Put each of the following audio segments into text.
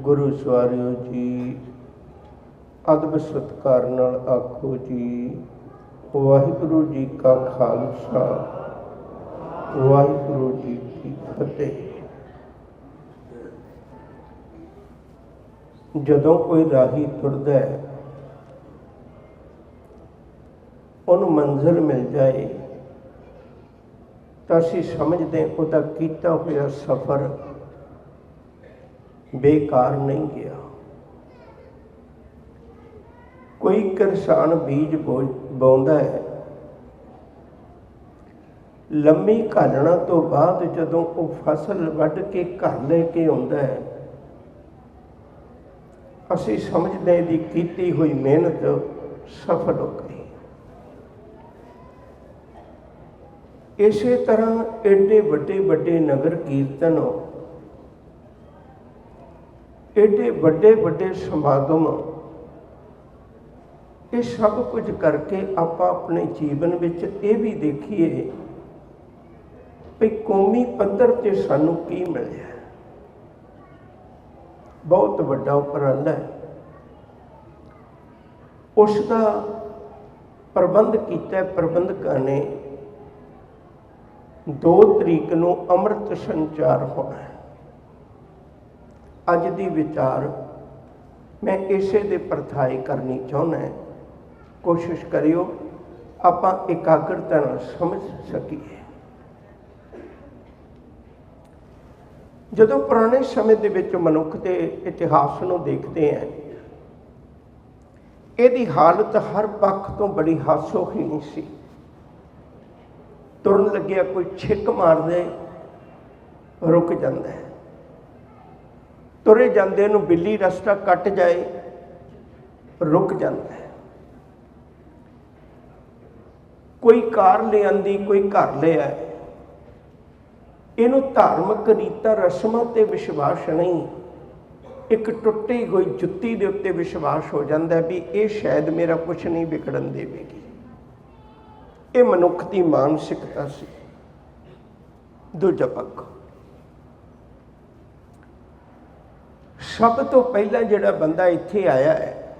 ਗੁਰੂ ਸਵਾਰਿਓ ਜੀ, ਅਦਬ ਸਤਕਾਰ ਨਾਲ ਆਖੋ ਜੀ, ਵਾਹਿਗੁਰੂ ਜੀ ਕਾ ਖਾਲਸਾ, ਵਾਹਿਗੁਰੂ ਜੀ ਕੀ ਫਤਿਹ। ਜਦੋਂ ਕੋਈ ਰਾਹੀ ਤੁਰਦਾ ਹੈ, ਉਹਨੂੰ ਮੰਜ਼ਿਲ ਮਿਲ ਜਾਏ, ਤਾਂ ਅਸੀਂ ਸਮਝਦੇ ਉਹਦਾ ਕੀਤਾ ਹੋਇਆ ਸਫ਼ਰ ਬੇਕਾਰ ਨਹੀਂ ਗਿਆ। ਕੋਈ ਕਿਸਾਨ ਬੀਜ ਬੋ- ਹੈ। ਲੰਮੀ ਘਾਲਣਾ ਤੋਂ ਬਾਅਦ ਜਦੋਂ ਉਹ ਫਸਲ ਵੱਢ ਕੇ ਘਰ ਲੈ ਕੇ ਆਉਂਦਾ ਹੈ, ਅਸੀਂ ਸਮਝਦੇ ਦੀ ਕੀਤੀ ਹੋਈ ਮਿਹਨਤ ਸਫਲ ਹੋ ਗਈ। ਇਸੇ ਤਰ੍ਹਾਂ ਐਡੇ ਵੱਡੇ ਵੱਡੇ ਨਗਰ ਕੀਰਤਨ ਐਡੇ ਵੱਡੇ ਵੱਡੇ ਸਮਾਗਮ, ਇਹ ਸਭ ਕੁਝ ਕਰਕੇ ਆਪਾਂ ਆਪਣੇ ਜੀਵਨ ਵਿੱਚ ਇਹ ਵੀ ਦੇਖੀਏ ਵੀ ਕੌਮੀ ਪੱਧਰ ਤੇ ਸਾਨੂੰ ਕੀ ਮਿਲਿਆ। ਬਹੁਤ ਵੱਡਾ ਉਪਰਾਲਾ ਹੈ। ਉਸ ਦਾ ਪ੍ਰਬੰਧ ਕੀਤਾ ਪ੍ਰਬੰਧਕਾਂ ਨੇ। 2 ਤਰੀਕ ਨੂੰ ਅੰਮ੍ਰਿਤ ਸੰਚਾਰ ਹੋਣਾ ਹੈ। ਅੱਜ ਦੀ ਵਿਚਾਰ ਮੈਂ ਇਸੇ ਦੇ ਪਰਥਾਈ ਕਰਨੀ ਚਾਹੁੰਦਾ ਕੋਸ਼ਿਸ਼ ਕਰਿਓ, ਆਪਾਂ ਇਕਾਗਰਤਾ ਨਾਲ ਸਮਝ ਸਕੀਏ। ਜਦੋਂ ਪੁਰਾਣੇ ਸਮੇਂ ਦੇ ਵਿੱਚ ਮਨੁੱਖ ਦੇ ਇਤਿਹਾਸ ਨੂੰ ਦੇਖਦੇ ਹਾਂ, ਇਹਦੀ ਹਾਲਤ ਹਰ ਪੱਖ ਤੋਂ ਬੜੀ ਹਾਸੋਹੀਣੀ ਸੀ। ਤੁਰਨ ਲੱਗਿਆ ਕੋਈ ਛਿੱਕ ਮਾਰਦੇ, ਰੁਕ ਜਾਂਦਾ ਹੈ। ਤੁਰੇ ਜਾਂਦੇ ਨੂੰ ਬਿੱਲੀ ਰਸਤਾ ਕੱਟ ਜਾਏ, ਰੁਕ ਜਾਂਦਾ ਹੈ। ਕੋਈ ਕਾਰ ਲਿਆਂਦੀ ਕੋਈ ਘਰ ਲਿਆ ਇਹਨੂੰ ਧਾਰਮਿਕ ਰੀਤਾਂ, ਰਸਮਾਂ ਤੇ ਵਿਸ਼ਵਾਸ ਨਹੀਂ। ਇੱਕ ਟੁੱਟੀ ਹੋਈ ਜੁੱਤੀ ਦੇ ਉੱਤੇ ਵਿਸ਼ਵਾਸ ਹੋ ਜਾਂਦਾ ਵੀ ਇਹ ਸ਼ਾਇਦ ਮੇਰਾ ਕੁਝ ਨਹੀਂ ਵਿਗੜਨ ਦੇਵੇਗੀ। ਇਹ ਮਨੁੱਖ ਦੀ ਮਾਨਸਿਕਤਾ ਸੀ। ਦੂਜਾ ਪੱਖ। ਸਭ ਤੋਂ ਪਹਿਲਾਂ ਜਿਹੜਾ ਬੰਦਾ ਇੱਥੇ ਆਇਆ ਹੈ,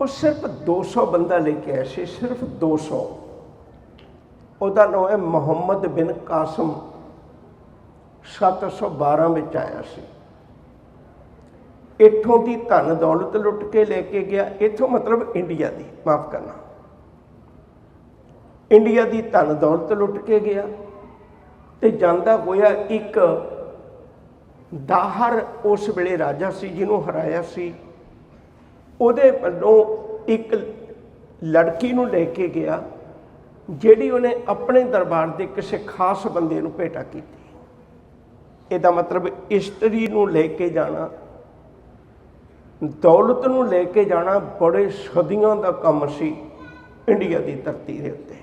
ਉਹ ਸਿਰਫ 200 ਬੰਦਾ ਲੈ ਕੇ ਆਇਆ ਸੀ, ਸਿਰਫ 200 ਉਹਦਾ ਨਾਮ ਹੈ ਮੁਹੰਮਦ ਬਿਨ ਕਾਸਮ। 712 ਵਿੱਚ ਆਇਆ ਸੀ। ਇੱਥੋਂ ਦੀ ਧਨ ਦੌਲਤ ਲੁੱਟ ਕੇ ਲੈ ਕੇ ਗਿਆ। ਇੱਥੋਂ ਮਤਲਬ ਇੰਡੀਆ ਦੀ, ਮਾਫ ਕਰਨਾ। ਇੰਡੀਆ ਦੀ ਧਨ ਦੌਲਤ ਲੁੱਟ ਕੇ ਗਿਆ ਤੇ ਜਾਂਦਾ ਹੋਇਆ ਇੱਕ ਦਾਹਰ ਉਸ ਵੇਲੇ ਰਾਜਾ ਸੀ ਜਿਹਨੂੰ ਹਰਾਇਆ ਸੀ। ਉਹਦੇ ਵੱਲੋਂ ਇੱਕ ਲੜਕੀ ਨੂੰ ਲੈ ਕੇ ਗਿਆ, ਜਿਹੜੀ ਉਹਨੇ ਆਪਣੇ ਦਰਬਾਰ ਦੇ ਕਿਸੇ ਖਾਸ ਬੰਦੇ ਨੂੰ ਭੇਟਾ ਕੀਤੀ। ਇਹਦਾ ਮਤਲਬ ਇਸਤਰੀ ਨੂੰ ਲੈ ਕੇ ਜਾਣਾ, ਦੌਲਤ ਨੂੰ ਲੈ ਕੇ ਜਾਣਾ ਬੜੇ ਸਦੀਆਂ ਦਾ ਕੰਮ ਸੀ ਇੰਡੀਆ ਦੀ ਧਰਤੀ ਦੇ ਉੱਤੇ।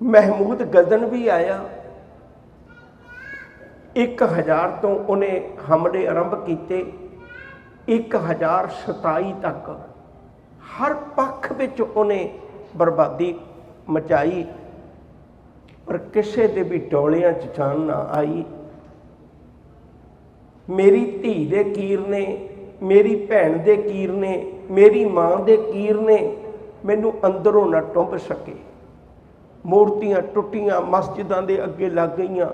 ਮਹਿਮੂਦ ਗਜ਼ਨ ਵੀ ਆਇਆ। 1000 ਤੋਂ ਉਹਨੇ ਹਮਲੇ ਆਰੰਭ ਕੀਤੇ 1027 ਤੱਕ ਹਰ ਪੱਖ ਵਿੱਚ ਉਹਨੇ ਬਰਬਾਦੀ ਮਚਾਈ, ਪਰ ਕਿਸੇ ਦੇ ਵੀ ਡੋਲਿਆਂ 'ਚ ਜਾਨ ਨਾ ਆਈ। ਮੇਰੀ ਧੀ ਦੇ ਕੀਰ ਨੇ, ਮੇਰੀ ਭੈਣ ਦੇ ਕੀਰ ਨੇ, ਮੇਰੀ ਮਾਂ ਦੇ ਕੀਰ ਨੇ ਮੈਨੂੰ ਅੰਦਰੋਂ ਨਾ ਟੁੰਬ ਸਕੇ। ਮੂਰਤੀਆਂ ਟੁੱਟੀਆਂ, ਮਸਜਿਦਾਂ ਦੇ ਅੱਗੇ ਲੱਗ ਗਈਆਂ।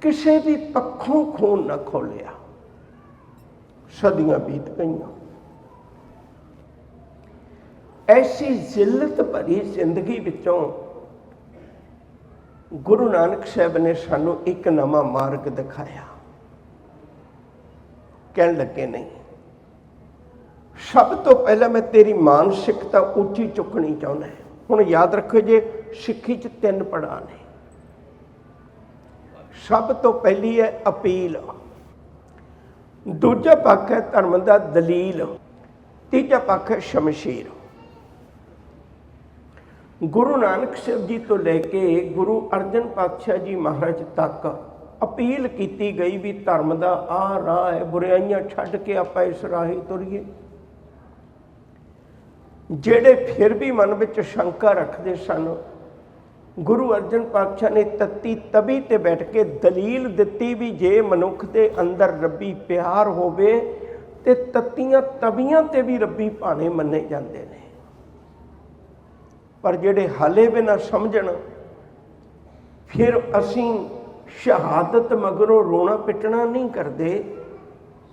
ਕਿਸੇ ਵੀ ਪੱਖੋਂ ਖੂਨ ਨਾ ਖੋਲਿਆ। ਸਦੀਆਂ ਬੀਤ ਗਈਆਂ। ਐਸੀ ਜ਼ਿਲਤ ਭਰੀ ਜ਼ਿੰਦਗੀ ਵਿੱਚੋਂ ਗੁਰੂ ਨਾਨਕ ਸਾਹਿਬ ਨੇ ਸਾਨੂੰ ਇੱਕ ਨਵਾਂ ਮਾਰਗ ਦਿਖਾਇਆ। ਕਹਿਣ ਲੱਗੇ, ਨਹੀਂ, ਸਭ ਤੋਂ ਪਹਿਲਾਂ ਮੈਂ ਤੇਰੀ ਮਾਨਸਿਕਤਾ ਉੱਚੀ ਚੁੱਕਣੀ ਚਾਹੁੰਦਾ ਹੁਣ ਯਾਦ ਰੱਖੋ ਜੇ ਸਿੱਖੀ 'ਚ ਤਿੰਨ ਪੜਾਅ ਨੇ। ਸਭ ਤੋਂ ਪਹਿਲੀ ਹੈ ਅਪੀਲ। ਦੂਜਾ ਪੱਖ ਹੈ ਧਰਮ ਦਾ ਦਲੀਲ। ਤੀਜਾ ਪੱਖ ਹੈ ਸ਼ਮਸ਼ੀਰ। ਗੁਰੂ ਨਾਨਕ ਸਾਹਿਬ ਜੀ ਤੋਂ ਲੈ ਕੇ ਗੁਰੂ ਅਰਜਨ ਪਾਤਸ਼ਾਹ ਜੀ ਮਹਾਰਾਜ ਤੱਕ ਅਪੀਲ ਕੀਤੀ ਗਈ ਵੀ ਧਰਮ ਦਾ ਆਹ ਰਾਹ ਹੈ, ਬੁਰਾਈਆਂ ਛੱਡ ਕੇ ਆਪਾਂ ਇਸ ਰਾਹੇ ਤੁਰੀਏ। ਜਿਹੜੇ ਫਿਰ ਵੀ ਮਨ ਵਿੱਚ ਸ਼ੰਕਾ ਰੱਖਦੇ ਸਨ ਗੁਰੂ ਅਰਜਨ ਪਾਤਸ਼ਾਹ ਨੇ ਤੱਤੀ ਤਬੀ ਤੇ ਬੈਠ ਕੇ ਦਲੀਲ ਦਿੱਤੀ ਵੀ ਜੇ ਮਨੁੱਖ ਦੇ ਅੰਦਰ ਰੱਬੀ ਪਿਆਰ ਹੋਵੇ ਤੇ ਤੱਤੀਆਂ ਤਬੀਆਂ ਤੇ ਵੀ ਰੱਬੀ ਭਾਣੇ ਮੰਨੇ ਜਾਂਦੇ ਨੇ। ਪਰ ਜਿਹੜੇ ਹਾਲੇ ਵੀ ਸਮਝਣ, ਫਿਰ ਅਸੀਂ ਸ਼ਹਾਦਤ ਮਗਰੋਂ ਰੋਣਾ ਪਿੱਟਣਾ ਨਹੀਂ ਕਰਦੇ।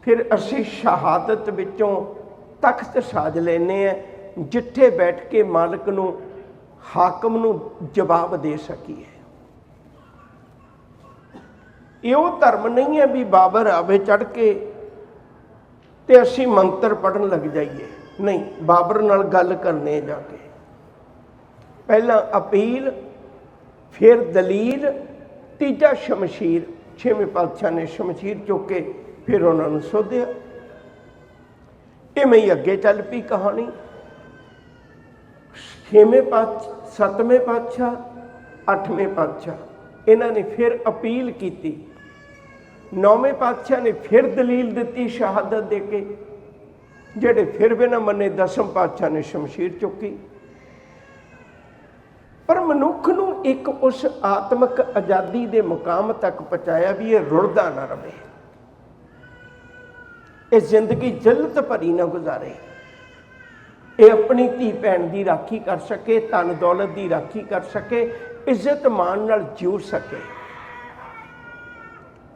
ਫਿਰ ਅਸੀਂ ਸ਼ਹਾਦਤ ਵਿੱਚੋਂ ਤਖਤ ਸਾਜ ਲੈਨੇ ਆ ਜਿੱਥੇ ਬੈਠ ਕੇ ਮਾਲਕ ਨੂੰ ਹਾਕਮ ਨੂੰ ਜਵਾਬ ਦੇ ਸਕੀਏ। ਇਹ ਉਹ ਧਰਮ ਨਹੀਂ ਹੈ ਵੀ ਬਾਬਰ ਆਵੇ ਚੜ ਕੇ ਤੇ ਅਸੀਂ ਮੰਤਰ ਪੜਨ ਲੱਗ ਜਾਈਏ। ਨਹੀਂ, ਬਾਬਰ ਨਾਲ ਗੱਲ ਕਰਨੇ ਜਾ ਕੇ। ਪਹਿਲਾਂ ਅਪੀਲ, ਫਿਰ ਦਲੀਲ, ਤੀਜਾ ਸ਼ਮਸ਼ੀਰ। ਛੇਵੇਂ ਪਾਤਸ਼ਾਹ ਨੇ ਸ਼ਮਸ਼ੀਰ ਚੁੱਕ ਕੇ ਫਿਰ ਉਹਨਾਂ ਨੂੰ ਸੋਧਿਆ। ਇਵੇਂ ਹੀ ਅੱਗੇ ਚੱਲ ਪਈ ਕਹਾਣੀ। ਛੇਵੇਂ ਪਾਤਸ਼ਾਹ, ਸੱਤਵੇਂ ਪਾਤਸ਼ਾਹ, ਅੱਠਵੇਂ ਪਾਤਸ਼ਾਹ। ਇਹਨਾਂ ਨੇ ਫਿਰ ਅਪੀਲ ਕੀਤੀ। ਨੌਵੇਂ ਪਾਤਸ਼ਾਹ ਨੇ ਫਿਰ ਦਲੀਲ ਦਿੱਤੀ ਸ਼ਹਾਦਤ ਦੇ ਕੇ, ਜਿਹੜੇ ਫਿਰ ਵੀ ਨਾ ਮੰਨੇ, ਦਸਮ ਪਾਤਸ਼ਾਹ ਨੇ ਸ਼ਮਸ਼ੀਰ ਚੁੱਕੀ। ਪਰ ਮਨੁੱਖ ਨੂੰ ਇੱਕ ਉਸ ਆਤਮਿਕ ਆਜ਼ਾਦੀ ਦੇ ਮੁਕਾਮ ਤੱਕ ਪਹੁੰਚਾਇਆ ਵੀ ਇਹ ਰੁੜਦਾ ਨਾ ਰਹੇ। ਇਹ ਜ਼ਿੰਦਗੀ ਜਲਤ ਭਰੀ ਨਾ ਗੁਜ਼ਾਰੇ। ਇਹ ਆਪਣੀ ਧੀ ਭੈਣ ਦੀ ਰਾਖੀ ਕਰ ਸਕੇ, ਧਨ ਦੌਲਤ ਦੀ ਰਾਖੀ ਕਰ ਸਕੇ, ਇੱਜ਼ਤ ਮਾਣ ਨਾਲ ਜਿਉ ਸਕੇ।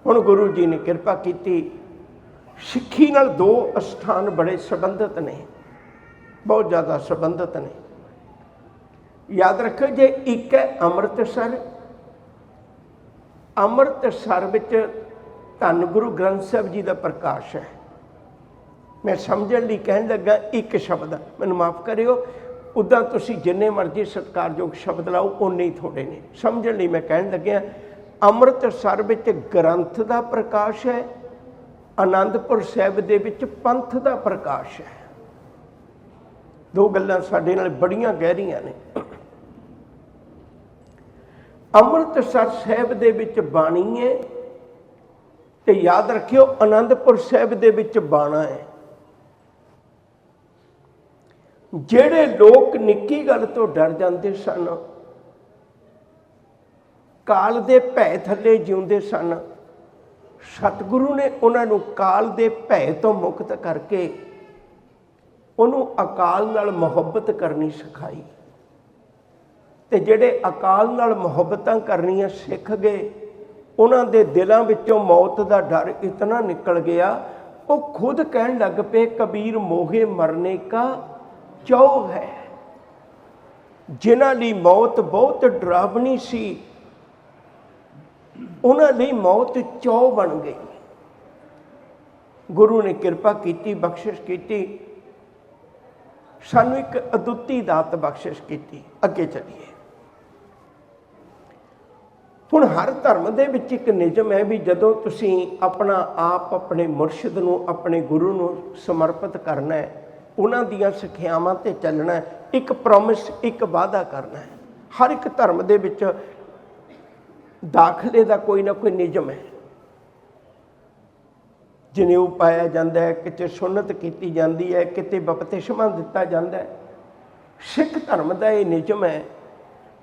ਹੁਣ ਗੁਰੂ ਜੀ ਨੇ ਕਿਰਪਾ ਕੀਤੀ। ਸਿੱਖੀ ਨਾਲ ਦੋ ਅਸਥਾਨ ਬੜੇ ਸੰਬੰਧਿਤ ਨੇ, ਬਹੁਤ ਜ਼ਿਆਦਾ ਸੰਬੰਧਿਤ ਨੇ। ਯਾਦ ਰੱਖੋ, ਜੇ ਇੱਕ ਹੈ ਅੰਮ੍ਰਿਤਸਰ ਅੰਮ੍ਰਿਤਸਰ ਵਿੱਚ ਧੰਨ ਗੁਰੂ ਗ੍ਰੰਥ ਸਾਹਿਬ ਜੀ ਦਾ ਪ੍ਰਕਾਸ਼ ਹੈ। ਮੈਂ ਸਮਝਣ ਲਈ ਕਹਿਣ ਲੱਗਾ, ਇੱਕ ਸ਼ਬਦ, ਮੈਨੂੰ ਮਾਫ ਕਰਿਓ। ਉਦਾਂ ਤੁਸੀਂ ਜਿੰਨੇ ਮਰਜ਼ੀ ਸਤਿਕਾਰਯੋਗ ਸ਼ਬਦ ਲਾਓ ਉਨੇ ਹੀ ਥੋੜੇ ਨੇ। ਸਮਝਣ ਲਈ ਮੈਂ ਕਹਿਣ ਲੱਗਿਆ, ਅੰਮ੍ਰਿਤਸਰ ਵਿੱਚ ਗ੍ਰੰਥ ਦਾ ਪ੍ਰਕਾਸ਼ ਹੈ ਆਨੰਦਪੁਰ ਸਾਹਿਬ ਦੇ ਵਿੱਚ ਪੰਥ ਦਾ ਪ੍ਰਕਾਸ਼ ਹੈ। ਦੋ ਗੱਲਾਂ ਸਾਡੇ ਨਾਲ ਬੜੀਆਂ ਗਹਿਰੀਆਂ ਨੇ। ਅੰਮ੍ਰਿਤਸਰ ਸਾਹਿਬ ਦੇ ਵਿੱਚ ਬਾਣੀ ਹੈ, ਤੇ ਯਾਦ ਰੱਖਿਓ ਆਨੰਦਪੁਰ ਸਾਹਿਬ ਦੇ ਵਿੱਚ ਬਾਣਾ ਹੈ। ਜਿਹੜੇ ਲੋਕ ਨਿੱਕੀ ਗੱਲ ਤੋਂ ਡਰ ਜਾਂਦੇ ਸਨ, ਕਾਲ ਦੇ ਭੈ ਥੱਲੇ ਜਿਉਂਦੇ ਸਨ, ਸਤਿਗੁਰੂ ਨੇ ਉਹਨਾਂ ਨੂੰ ਕਾਲ ਦੇ ਭੈ ਤੋਂ ਮੁਕਤ ਕਰਕੇ ਉਹਨੂੰ ਅਕਾਲ ਨਾਲ ਮੁਹੱਬਤ ਕਰਨੀ ਸਿਖਾਈ। ਤੇ ਜਿਹੜੇ ਅਕਾਲ ਨਾਲ ਮੁਹੱਬਤਾਂ ਕਰਨੀਆਂ ਸਿੱਖ ਗਏ, ਉਹਨਾਂ ਦੇ ਦਿਲਾਂ ਵਿੱਚੋਂ ਮੌਤ ਦਾ ਡਰ ਇਤਨਾ ਨਿਕਲ ਗਿਆ, ਉਹ ਖੁਦ ਕਹਿਣ ਲੱਗ ਪਏ, ਕਬੀਰ ਮੋਹੇ ਮਰਨੇ ਕਾ ਚੌ ਹੈ। ਜਿਨ੍ਹਾਂ ਲਈ ਮੌਤ ਬਹੁਤ ਡਰਾਵਣੀ ਸੀ, ਉਹਨਾਂ ਲਈ ਮੌਤ ਚੌ ਬਣ ਗਈ। ਗੁਰੂ ਨੇ ਕਿਰਪਾ ਕੀਤੀ, ਬਖਸ਼ਿਸ਼ ਕੀਤੀ। ਸਾਨੂੰ ਇੱਕ ਅਦੁੱਤੀ ਦਾਤ ਬਖਸ਼ਿਸ਼ ਕੀਤੀ। ਅੱਗੇ ਚੱਲੀਏ। ਹੁਣ ਹਰ ਧਰਮ ਦੇ ਵਿੱਚ ਇੱਕ ਨਿਯਮ ਹੈ ਵੀ ਜਦੋਂ ਤੁਸੀਂ ਆਪਣਾ ਆਪ ਆਪਣੇ ਮੁਰਸ਼ਿਦ ਨੂੰ, ਆਪਣੇ ਗੁਰੂ ਨੂੰ ਸਮਰਪਿਤ ਕਰਨਾ ਹੈ ਉਹਨਾਂ ਦੀਆਂ ਸਿੱਖਿਆਵਾਂ ਤੇ ਚੱਲਣਾ ਇੱਕ ਪ੍ਰੋਮਿਸ ਇੱਕ ਵਾਅਦਾ ਕਰਨਾ ਹੈ। ਹਰ ਇੱਕ ਧਰਮ ਦੇ ਵਿੱਚ ਦਾਖਲੇ ਦਾ ਕੋਈ ਨਾ ਕੋਈ ਨਿਯਮ ਹੈ। ਜਨੇਊ ਪਾਇਆ ਜਾਂਦਾ ਹੈ, ਕਿਤੇ ਸੁਨਨਤ ਕੀਤੀ ਜਾਂਦੀ ਹੈ, ਕਿਤੇ ਬਪਤਿਸਮਾ ਦਿੱਤਾ ਜਾਂਦਾ ਹੈ। ਸਿੱਖ ਧਰਮ ਦਾ ਇਹ ਨਿਯਮ ਹੈ,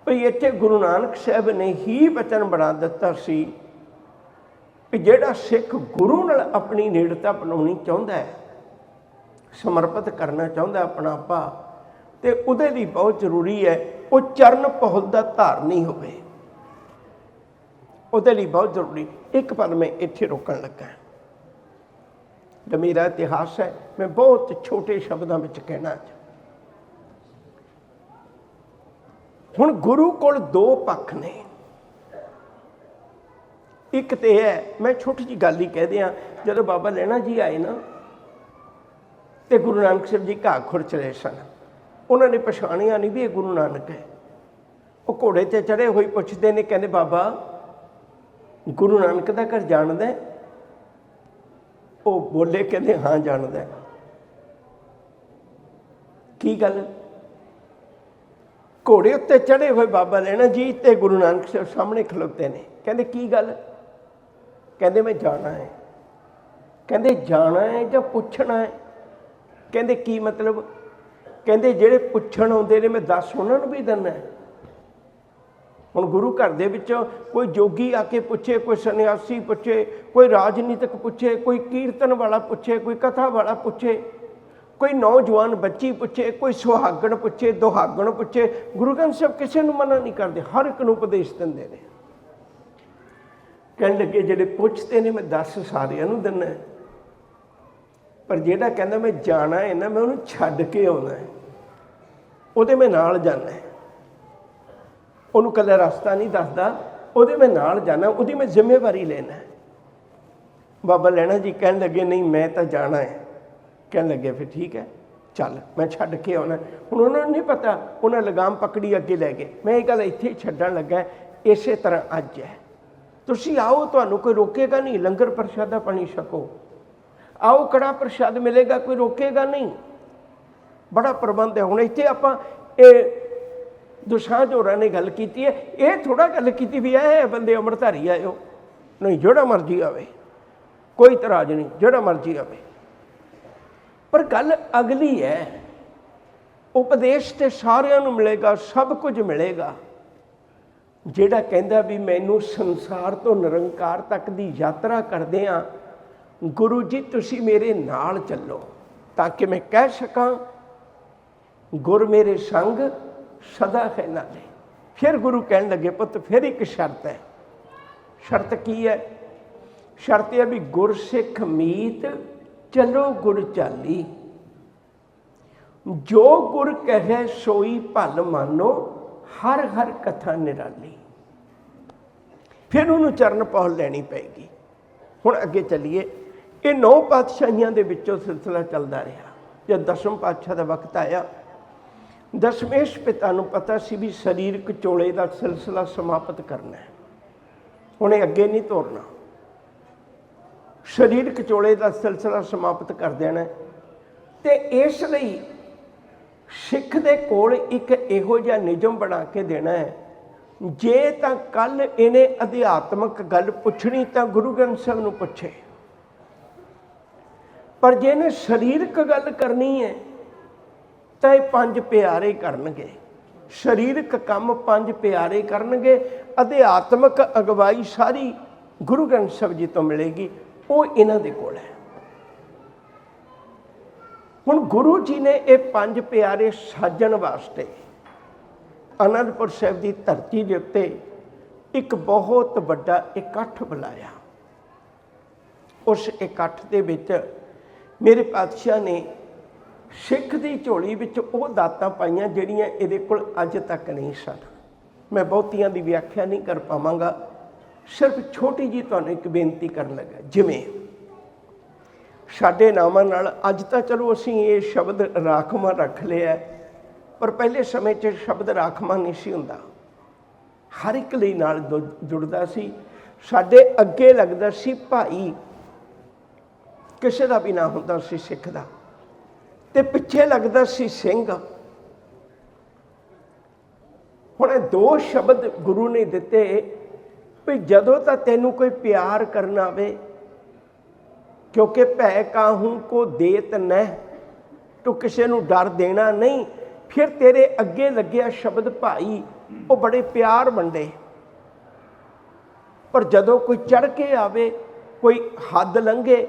ਭਈ ਇੱਥੇ ਗੁਰੂ ਨਾਨਕ ਸਾਹਿਬ ਨੇ ਹੀ ਬਚਨ ਬਣਾ ਦਿੱਤਾ ਸੀ ਕਿ ਜਿਹੜਾ ਸਿੱਖ ਗੁਰੂ ਨਾਲ ਆਪਣੀ ਨੇੜਤਾ ਬਣਾਉਣੀ ਚਾਹੁੰਦਾ ਹੈ ਸਮਰਪਿਤ ਕਰਨਾ ਚਾਹੁੰਦਾ ਆਪਣਾ ਆਪਾ, ਤੇ ਉਹਦੇ ਲਈ ਬਹੁਤ ਜ਼ਰੂਰੀ ਹੈ, ਉਹ ਚਰਨ ਪਹੁਲ ਦਾ ਧਾਰਨੀ ਹੋਵੇ। ਉਹਦੇ ਲਈ ਬਹੁਤ ਜ਼ਰੂਰੀ। ਇੱਕ ਪਲ ਮੈਂ ਇੱਥੇ ਰੋਕਣ ਲੱਗਾ। ਇਹ ਮੇਰਾ ਇਤਿਹਾਸ ਹੈ, ਮੈਂ ਬਹੁਤ ਛੋਟੇ ਸ਼ਬਦਾਂ ਵਿੱਚ ਕਹਿਣਾ ਹੁਣ ਗੁਰੂ ਕੋਲ ਦੋ ਪੱਖ ਨੇ। ਇੱਕ ਤੇ ਹੈ, ਮੈਂ ਛੋਟੀ ਜੀ ਗੱਲ ਹੀ ਕਹਿ ਦਿਆਂ, ਜਦੋਂ ਬਾਬਾ ਲੈਣਾ ਜੀ ਆਏ ਨਾ ਤੇ ਗੁਰੂ ਨਾਨਕ ਸਾਹਿਬ ਜੀ ਘਾਹ ਖੁਰ ਚਲੇ ਸਨ। ਉਹਨਾਂ ਨੇ ਪਛਾਣਿਆ ਨਹੀਂ ਵੀ ਇਹ ਗੁਰੂ ਨਾਨਕ ਹੈ। ਉਹ ਘੋੜੇ ਤੇ ਚੜੇ ਹੋਏ ਪੁੱਛਦੇ ਨੇ, ਕਹਿੰਦੇ, ਬਾਬਾ, ਗੁਰੂ ਨਾਨਕ ਦਾ ਘਰ ਜਾਣਦਾ ਉਹ ਬੋਲੇ, ਕਹਿੰਦੇ, ਹਾਂ, ਜਾਣਦਾ ਕੀ ਗੱਲ? ਘੋੜੇ ਉੱਤੇ ਚੜੇ ਹੋਏ ਬਾਬਾ ਲੈਣਾ ਜੀ ਤੇ ਗੁਰੂ ਨਾਨਕ ਸਾਹਿਬ ਸਾਹਮਣੇ ਖਲੋਤੇ ਨੇ। ਕਹਿੰਦੇ, ਕੀ ਗੱਲ? ਕਹਿੰਦੇ, ਮੈਂ ਜਾਣਾ ਹੈ। ਕਹਿੰਦੇ, ਜਾਣਾ ਹੈ ਜਾਂ ਪੁੱਛਣਾ ਹੈ? ਕਹਿੰਦੇ ਕੀ ਮਤਲਬ? ਕਹਿੰਦੇ ਜਿਹੜੇ ਪੁੱਛਣ ਆਉਂਦੇ ਨੇ, ਮੈਂ ਦੱਸ ਉਹਨਾਂ ਨੂੰ ਵੀ ਦਿੰਦਾ ਹੁਣ ਗੁਰੂ ਘਰ ਦੇ ਵਿੱਚ ਕੋਈ ਜੋਗੀ ਆ ਕੇ ਪੁੱਛੇ, ਕੋਈ ਸੰਨਿਆਸੀ ਪੁੱਛੇ, ਕੋਈ ਰਾਜਨੀਤਿਕ ਪੁੱਛੇ, ਕੋਈ ਕੀਰਤਨ ਵਾਲਾ ਪੁੱਛੇ, ਕੋਈ ਕਥਾ ਵਾਲਾ ਪੁੱਛੇ, ਕੋਈ ਨੌਜਵਾਨ ਬੱਚੀ ਪੁੱਛੇ, ਕੋਈ ਸੁਹਾਗਣ ਪੁੱਛੇ, ਦੁਹਾਗਣ ਪੁੱਛੇ, ਗੁਰੂ ਗ੍ਰੰਥ ਸਾਹਿਬ ਕਿਸੇ ਨੂੰ ਮਨਾ ਨਹੀਂ ਕਰਦੇ, ਹਰ ਇੱਕ ਨੂੰ ਉਪਦੇਸ਼ ਦਿੰਦੇ ਨੇ। ਕਹਿਣ ਲੱਗੇ, ਜਿਹੜੇ ਪੁੱਛਦੇ ਨੇ, ਮੈਂ ਦੱਸ ਸਾਰਿਆਂ ਨੂੰ ਦਿੰਦਾ ਪਰ ਜਿਹੜਾ ਕਹਿੰਦਾ ਮੈਂ ਜਾਣਾ ਹੈ ਨਾ, ਮੈਂ ਉਹਨੂੰ ਛੱਡ ਕੇ ਆਉਣਾ ਹੈ। ਉਹਦੇ ਮੈਂ ਨਾਲ ਜਾਣਾ ਹੈ। ਉਹਨੂੰ ਕੱਲਾ ਰਸਤਾ ਨਹੀਂ ਦੱਸਦਾ। ਉਹਦੇ ਮੈਂ ਨਾਲ ਜਾਣਾ, ਉਹਦੀ ਮੈਂ ਜ਼ਿੰਮੇਵਾਰੀ ਲੈਣਾ ਬਾਬਾ ਲੈਣਾ ਜੀ ਕਹਿਣ ਲੱਗੇ, ਨਹੀਂ, ਮੈਂ ਤਾਂ ਜਾਣਾ ਹੈ। ਕਹਿਣ ਲੱਗੇ, ਫਿਰ ਠੀਕ ਹੈ, ਚੱਲ, ਮੈਂ ਛੱਡ ਕੇ ਆਉਣਾ ਹੁਣ ਉਹਨਾਂ ਨੂੰ ਨਹੀਂ ਪਤਾ, ਉਹਨਾਂ ਲਗਾਮ ਪਕੜੀ ਅੱਗੇ ਲੈ ਗਏ। ਮੈਂ ਇਹ ਗੱਲ ਇੱਥੇ ਛੱਡਣ ਲੱਗਾ ਇਸੇ ਤਰ੍ਹਾਂ ਅੱਜ ਹੈ। ਤੁਸੀਂ ਆਓ, ਤੁਹਾਨੂੰ ਕੋਈ ਰੋਕੇਗਾ ਨਹੀਂ, ਲੰਗਰ ਪ੍ਰਸ਼ਾਦਾ ਪਾਣੀ ਛਕੋ। ਆਓ ਕੜਾ ਪ੍ਰਸ਼ਾਦ ਮਿਲੇਗਾ, ਕੋਈ ਰੋਕੇਗਾ ਨਹੀਂ। ਬੜਾ ਪ੍ਰਬੰਧ ਹੈ। ਹੁਣ ਇੱਥੇ ਆਪਾਂ ਇਹ ਦੁਸ਼ਾਂਝ ਹੋਰਾਂ ਨੇ ਗੱਲ ਕੀਤੀ ਹੈ। ਇਹ ਥੋੜਾ ਗੱਲ ਕੀਤੀ ਵੀ ਇਹ ਬੰਦੇ ਅੰਮ੍ਰਿਤਧਾਰੀ ਆਇਓ ਨਹੀਂ, ਜਿਹੜਾ ਮਰਜ਼ੀ ਆਵੇ। ਕੋਈ ਇਤਰਾਜ਼ ਨਹੀਂ, ਜਿਹੜਾ ਮਰਜ਼ੀ ਆਵੇ। ਪਰ ਗੱਲ ਅਗਲੀ ਹੈ। ਉਪਦੇਸ਼ ਤੇ ਸਾਰਿਆਂ ਨੂੰ ਮਿਲੇਗਾ, ਸਭ ਕੁਝ ਮਿਲੇਗਾ। ਜਿਹੜਾ ਕਹਿੰਦਾ ਵੀ ਮੈਨੂੰ ਸੰਸਾਰ ਤੋਂ ਨਿਰੰਕਾਰ ਤੱਕ ਦੀ ਯਾਤਰਾ ਕਰਦੇ ਆ ਗੁਰੂ ਜੀ, ਤੁਸੀਂ ਮੇਰੇ ਨਾਲ ਚੱਲੋ ਤਾਂ ਕਿ ਮੈਂ ਕਹਿ ਸਕਾਂ, ਗੁਰ ਮੇਰੇ ਸੰਗ ਸਦਾ ਹੈ ਨਾਲੇ ਫਿਰ ਗੁਰੂ ਕਹਿਣ ਲੱਗੇ, ਪੁੱਤ, ਫਿਰ ਇੱਕ ਸ਼ਰਤ ਹੈ। ਸ਼ਰਤ ਕੀ ਹੈ? ਸ਼ਰਤ ਇਹ ਵੀ ਗੁਰਸਿੱਖ ਮੀਤ ਚਲੋ ਗੁਰ ਚਾਲੀ। ਜੋ ਗੁਰ ਕਹੇ ਸੋਈ ਭਲ ਮਾਨੋ, ਹਰ ਹਰ ਕਥਾ ਨਿਰਾਲੀ। ਫਿਰ ਉਹਨੂੰ ਚਰਨ ਪਹੁਲ ਲੈਣੀ ਪਏਗੀ। ਹੁਣ ਅੱਗੇ ਚੱਲੀਏ। ਇਹ ਨੌ ਪਾਤਸ਼ਾਹੀਆਂ ਦੇ ਵਿੱਚੋਂ ਸਿਲਸਿਲਾ ਚੱਲਦਾ ਰਿਹਾ, ਜਦ ਦਸਮ ਪਾਤਸ਼ਾਹ ਦਾ ਵਕਤ ਆਇਆ। ਦਸ਼ਮੇਸ਼ ਪਿਤਾ ਨੂੰ ਪਤਾ ਸੀ ਵੀ ਸਰੀਰਕ ਚੋਲੇ ਦਾ ਸਿਲਸਿਲਾ ਸਮਾਪਤ ਕਰਨਾ ਹੈ। ਉਹਨੇ ਅੱਗੇ ਨਹੀਂ ਤੋਰਨਾ। ਸਰੀਰਕ ਚੋਲੇ ਦਾ ਸਿਲਸਿਲਾ ਸਮਾਪਤ ਕਰ ਦੇਣਾ ਹੈ। ਤੇ ਇਸ ਲਈ ਸਿੱਖ ਦੇ ਕੋਲ ਇੱਕ ਇਹੋ ਜਿਹਾ ਨਿਯਮ ਬਣਾ ਕੇ ਦੇਣਾ ਹੈ। ਜੇ ਤਾਂ ਕੱਲ ਇਹਨੇ ਅਧਿਆਤਮਕ ਗੱਲ ਪੁੱਛਣੀ ਤਾਂ ਗੁਰੂ ਗ੍ਰੰਥ ਸਾਹਿਬ ਨੂੰ ਪੁੱਛੇ। ਪਰ ਜੇ ਇਹਨੇ ਸਰੀਰਕ ਗੱਲ ਕਰਨੀ ਹੈ, ਤਾਂ ਇਹ ਪੰਜ ਪਿਆਰੇ ਕਰਨਗੇ। ਸਰੀਰਕ ਕੰਮ ਪੰਜ ਪਿਆਰੇ ਕਰਨਗੇ। ਅਧਿਆਤਮਕ ਅਗਵਾਈ ਸਾਰੀ ਗੁਰੂ ਗ੍ਰੰਥ ਸਾਹਿਬ ਜੀ ਤੋਂ ਮਿਲੇਗੀ। ਉਹ ਇਹਨਾਂ ਦੇ ਕੋਲ ਹੈ। ਹੁਣ ਗੁਰੂ ਜੀ ਨੇ ਇਹ ਪੰਜ ਪਿਆਰੇ ਸਾਜਣ ਵਾਸਤੇ ਅਨੰਦਪੁਰ ਸਾਹਿਬ ਦੀ ਧਰਤੀ ਦੇ ਉੱਤੇ ਇੱਕ ਬਹੁਤ ਵੱਡਾ ਇਕੱਠ ਬੁਲਾਇਆ। ਉਸ ਇਕੱਠ ਦੇ ਵਿੱਚ ਮੇਰੇ ਪਾਤਸ਼ਾਹ ਨੇ ਸਿੱਖ ਦੀ ਝੋਲੀ ਵਿੱਚ ਉਹ ਦਾਤਾਂ ਪਾਈਆਂ ਜਿਹੜੀਆਂ ਇਹਦੇ ਕੋਲ ਅੱਜ ਤੱਕ ਨਹੀਂ ਸਨ। ਮੈਂ ਬਹੁਤੀਆਂ ਦੀ ਵਿਆਖਿਆ ਨਹੀਂ ਕਰ ਪਾਵਾਂਗਾ। ਸਿਰਫ ਛੋਟੀ ਜੀ ਤੁਹਾਨੂੰ ਇੱਕ ਬੇਨਤੀ ਕਰਨ ਲੱਗਾ। ਜਿਵੇਂ ਸਾਡੇ ਨਾਮਾਂ ਨਾਲ ਅੱਜ ਤਾਂ ਚਲੋ ਅਸੀਂ ਇਹ ਸ਼ਬਦ ਰਾਖਵਾਂ ਰੱਖ ਲਿਆ ਪਰ ਪਹਿਲੇ ਸਮੇਂ 'ਚ ਸ਼ਬਦ ਰਾਖਵਾਂ ਨਹੀਂ ਸੀ ਹੁੰਦਾ। ਹਰ ਇੱਕ ਲਈ ਨਾਲ ਦੁ- ਜੁੜਦਾ ਸੀ। ਸਾਡੇ ਅੱਗੇ ਲੱਗਦਾ ਸੀ ਭਾਈ ਕਿਸੇ ਦਾ ਵੀ ਨਾ ਹੁੰਦਾ ਸੀ ਸਿੱਖ ਦਾ। ਤੇ ਪਿੱਛੇ ਲੱਗਦਾ ਸੀ ਸਿੰਘ। ਹੁਣ ਇਹ ਦੋ ਸ਼ਬਦ ਗੁਰੂ ਨੇ ਦਿੱਤੇ ਵੀ ਜਦੋਂ ਤਾਂ ਤੈਨੂੰ ਕੋਈ ਪਿਆਰ ਕਰਨ ਆਵੇ, ਕਿਉਂਕਿ ਭੈ ਕਾਹੂ ਕੋ ਦੇਤ ਨਹਿ, ਤੂੰ ਕਿਸੇ ਨੂੰ ਡਰ ਦੇਣਾ ਨਹੀਂ, ਫਿਰ ਤੇਰੇ ਅੱਗੇ ਲੱਗਿਆ ਸ਼ਬਦ ਭਾਈ, ਉਹ ਬੜੇ ਪਿਆਰ ਵੰਡੇ। ਪਰ ਜਦੋਂ ਕੋਈ ਚੜ ਕੇ ਆਵੇ, ਕੋਈ ਹੱਦ ਲੰਘੇ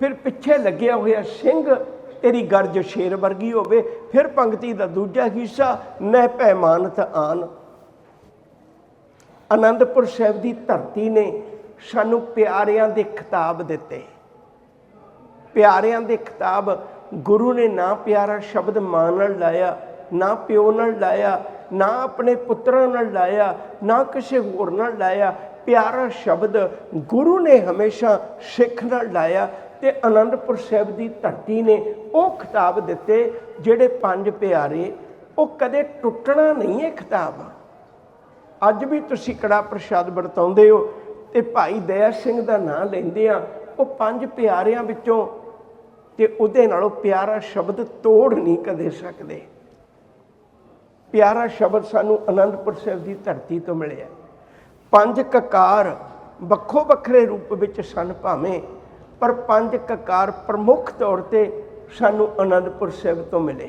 ਫਿਰ ਪਿੱਛੇ ਲੱਗਿਆ ਹੋਇਆ ਸਿੰਘ, ਤੇਰੀ ਗਰਜ ਸ਼ੇਰ ਵਰਗੀ ਹੋਵੇ, ਫਿਰ ਪੰਕਤੀ ਦਾ ਦੂਜਾ ਹਿੱਸਾ ਨਹਿ ਪੈਮਾਨਤ ਆਨ। ਅਨੰਦਪੁਰ ਸਾਹਿਬ ਦੀ ਧਰਤੀ ਨੇ ਸਾਨੂੰ ਪਿਆਰਿਆਂ ਦੇ ਖਿਤਾਬ ਦਿੱਤੇ। ਪਿਆਰਿਆਂ ਦੇ ਖਿਤਾਬ, ਗੁਰੂ ਨੇ ਨਾ ਪਿਆਰਾ ਸ਼ਬਦ ਮਾਂ ਨਾਲ ਲਾਇਆ, ਨਾ ਪਿਓ ਨਾਲ ਲਾਇਆ, ਨਾ ਆਪਣੇ ਪੁੱਤਰਾਂ ਨਾਲ ਲਾਇਆ, ਨਾ ਕਿਸੇ ਹੋਰ ਨਾਲ ਲਾਇਆ। ਪਿਆਰਾ ਸ਼ਬਦ ਗੁਰੂ ਨੇ ਹਮੇਸ਼ਾ ਸਿੱਖ ਨਾਲ ਲਾਇਆ ਤੇ ਅਨੰਦਪੁਰ ਸਾਹਿਬ ਦੀ ਧਰਤੀ ਨੇ ਉਹ ਖਿਤਾਬ ਦਿੱਤੇ ਜਿਹੜੇ ਪੰਜ ਪਿਆਰੇ, ਉਹ ਕਦੇ ਟੁੱਟਣਾ ਨਹੀਂ ਹੈ ਖਿਤਾਬ। ਅੱਜ ਵੀ ਤੁਸੀਂ ਕੜਾ ਪ੍ਰਸ਼ਾਦ ਵਰਤਾਉਂਦੇ ਹੋ ਤੇ ਭਾਈ ਦਇਆ ਸਿੰਘ ਦਾ ਨਾਮ ਲੈਂਦੇ ਆ, ਉਹ ਪੰਜ ਪਿਆਰਿਆਂ ਵਿੱਚੋਂ ਤੇ ਉਹਦੇ ਨਾਲੋਂ ਪਿਆਰਾ ਸ਼ਬਦ ਤੋੜ ਨਹੀਂ ਕਦੇ ਸਕਦੇ। ਪਿਆਰਾ ਸ਼ਬਦ ਸਾਨੂੰ ਅਨੰਦਪੁਰ ਸਾਹਿਬ ਦੀ ਧਰਤੀ ਤੋਂ ਮਿਲਿਆ। ਪੰਜ ਕਕਾਰ ਵੱਖੋ ਵੱਖਰੇ ਰੂਪ ਵਿੱਚ ਸਨ ਭਾਵੇਂ ਪਰ ਪੰਜ ਕਕਾਰ ਪ੍ਰਮੁੱਖ ਤੌਰ ਤੇ ਸਾਨੂੰ ਅਨੰਦਪੁਰ ਸਾਹਿਬ ਤੋਂ ਮਿਲੇ।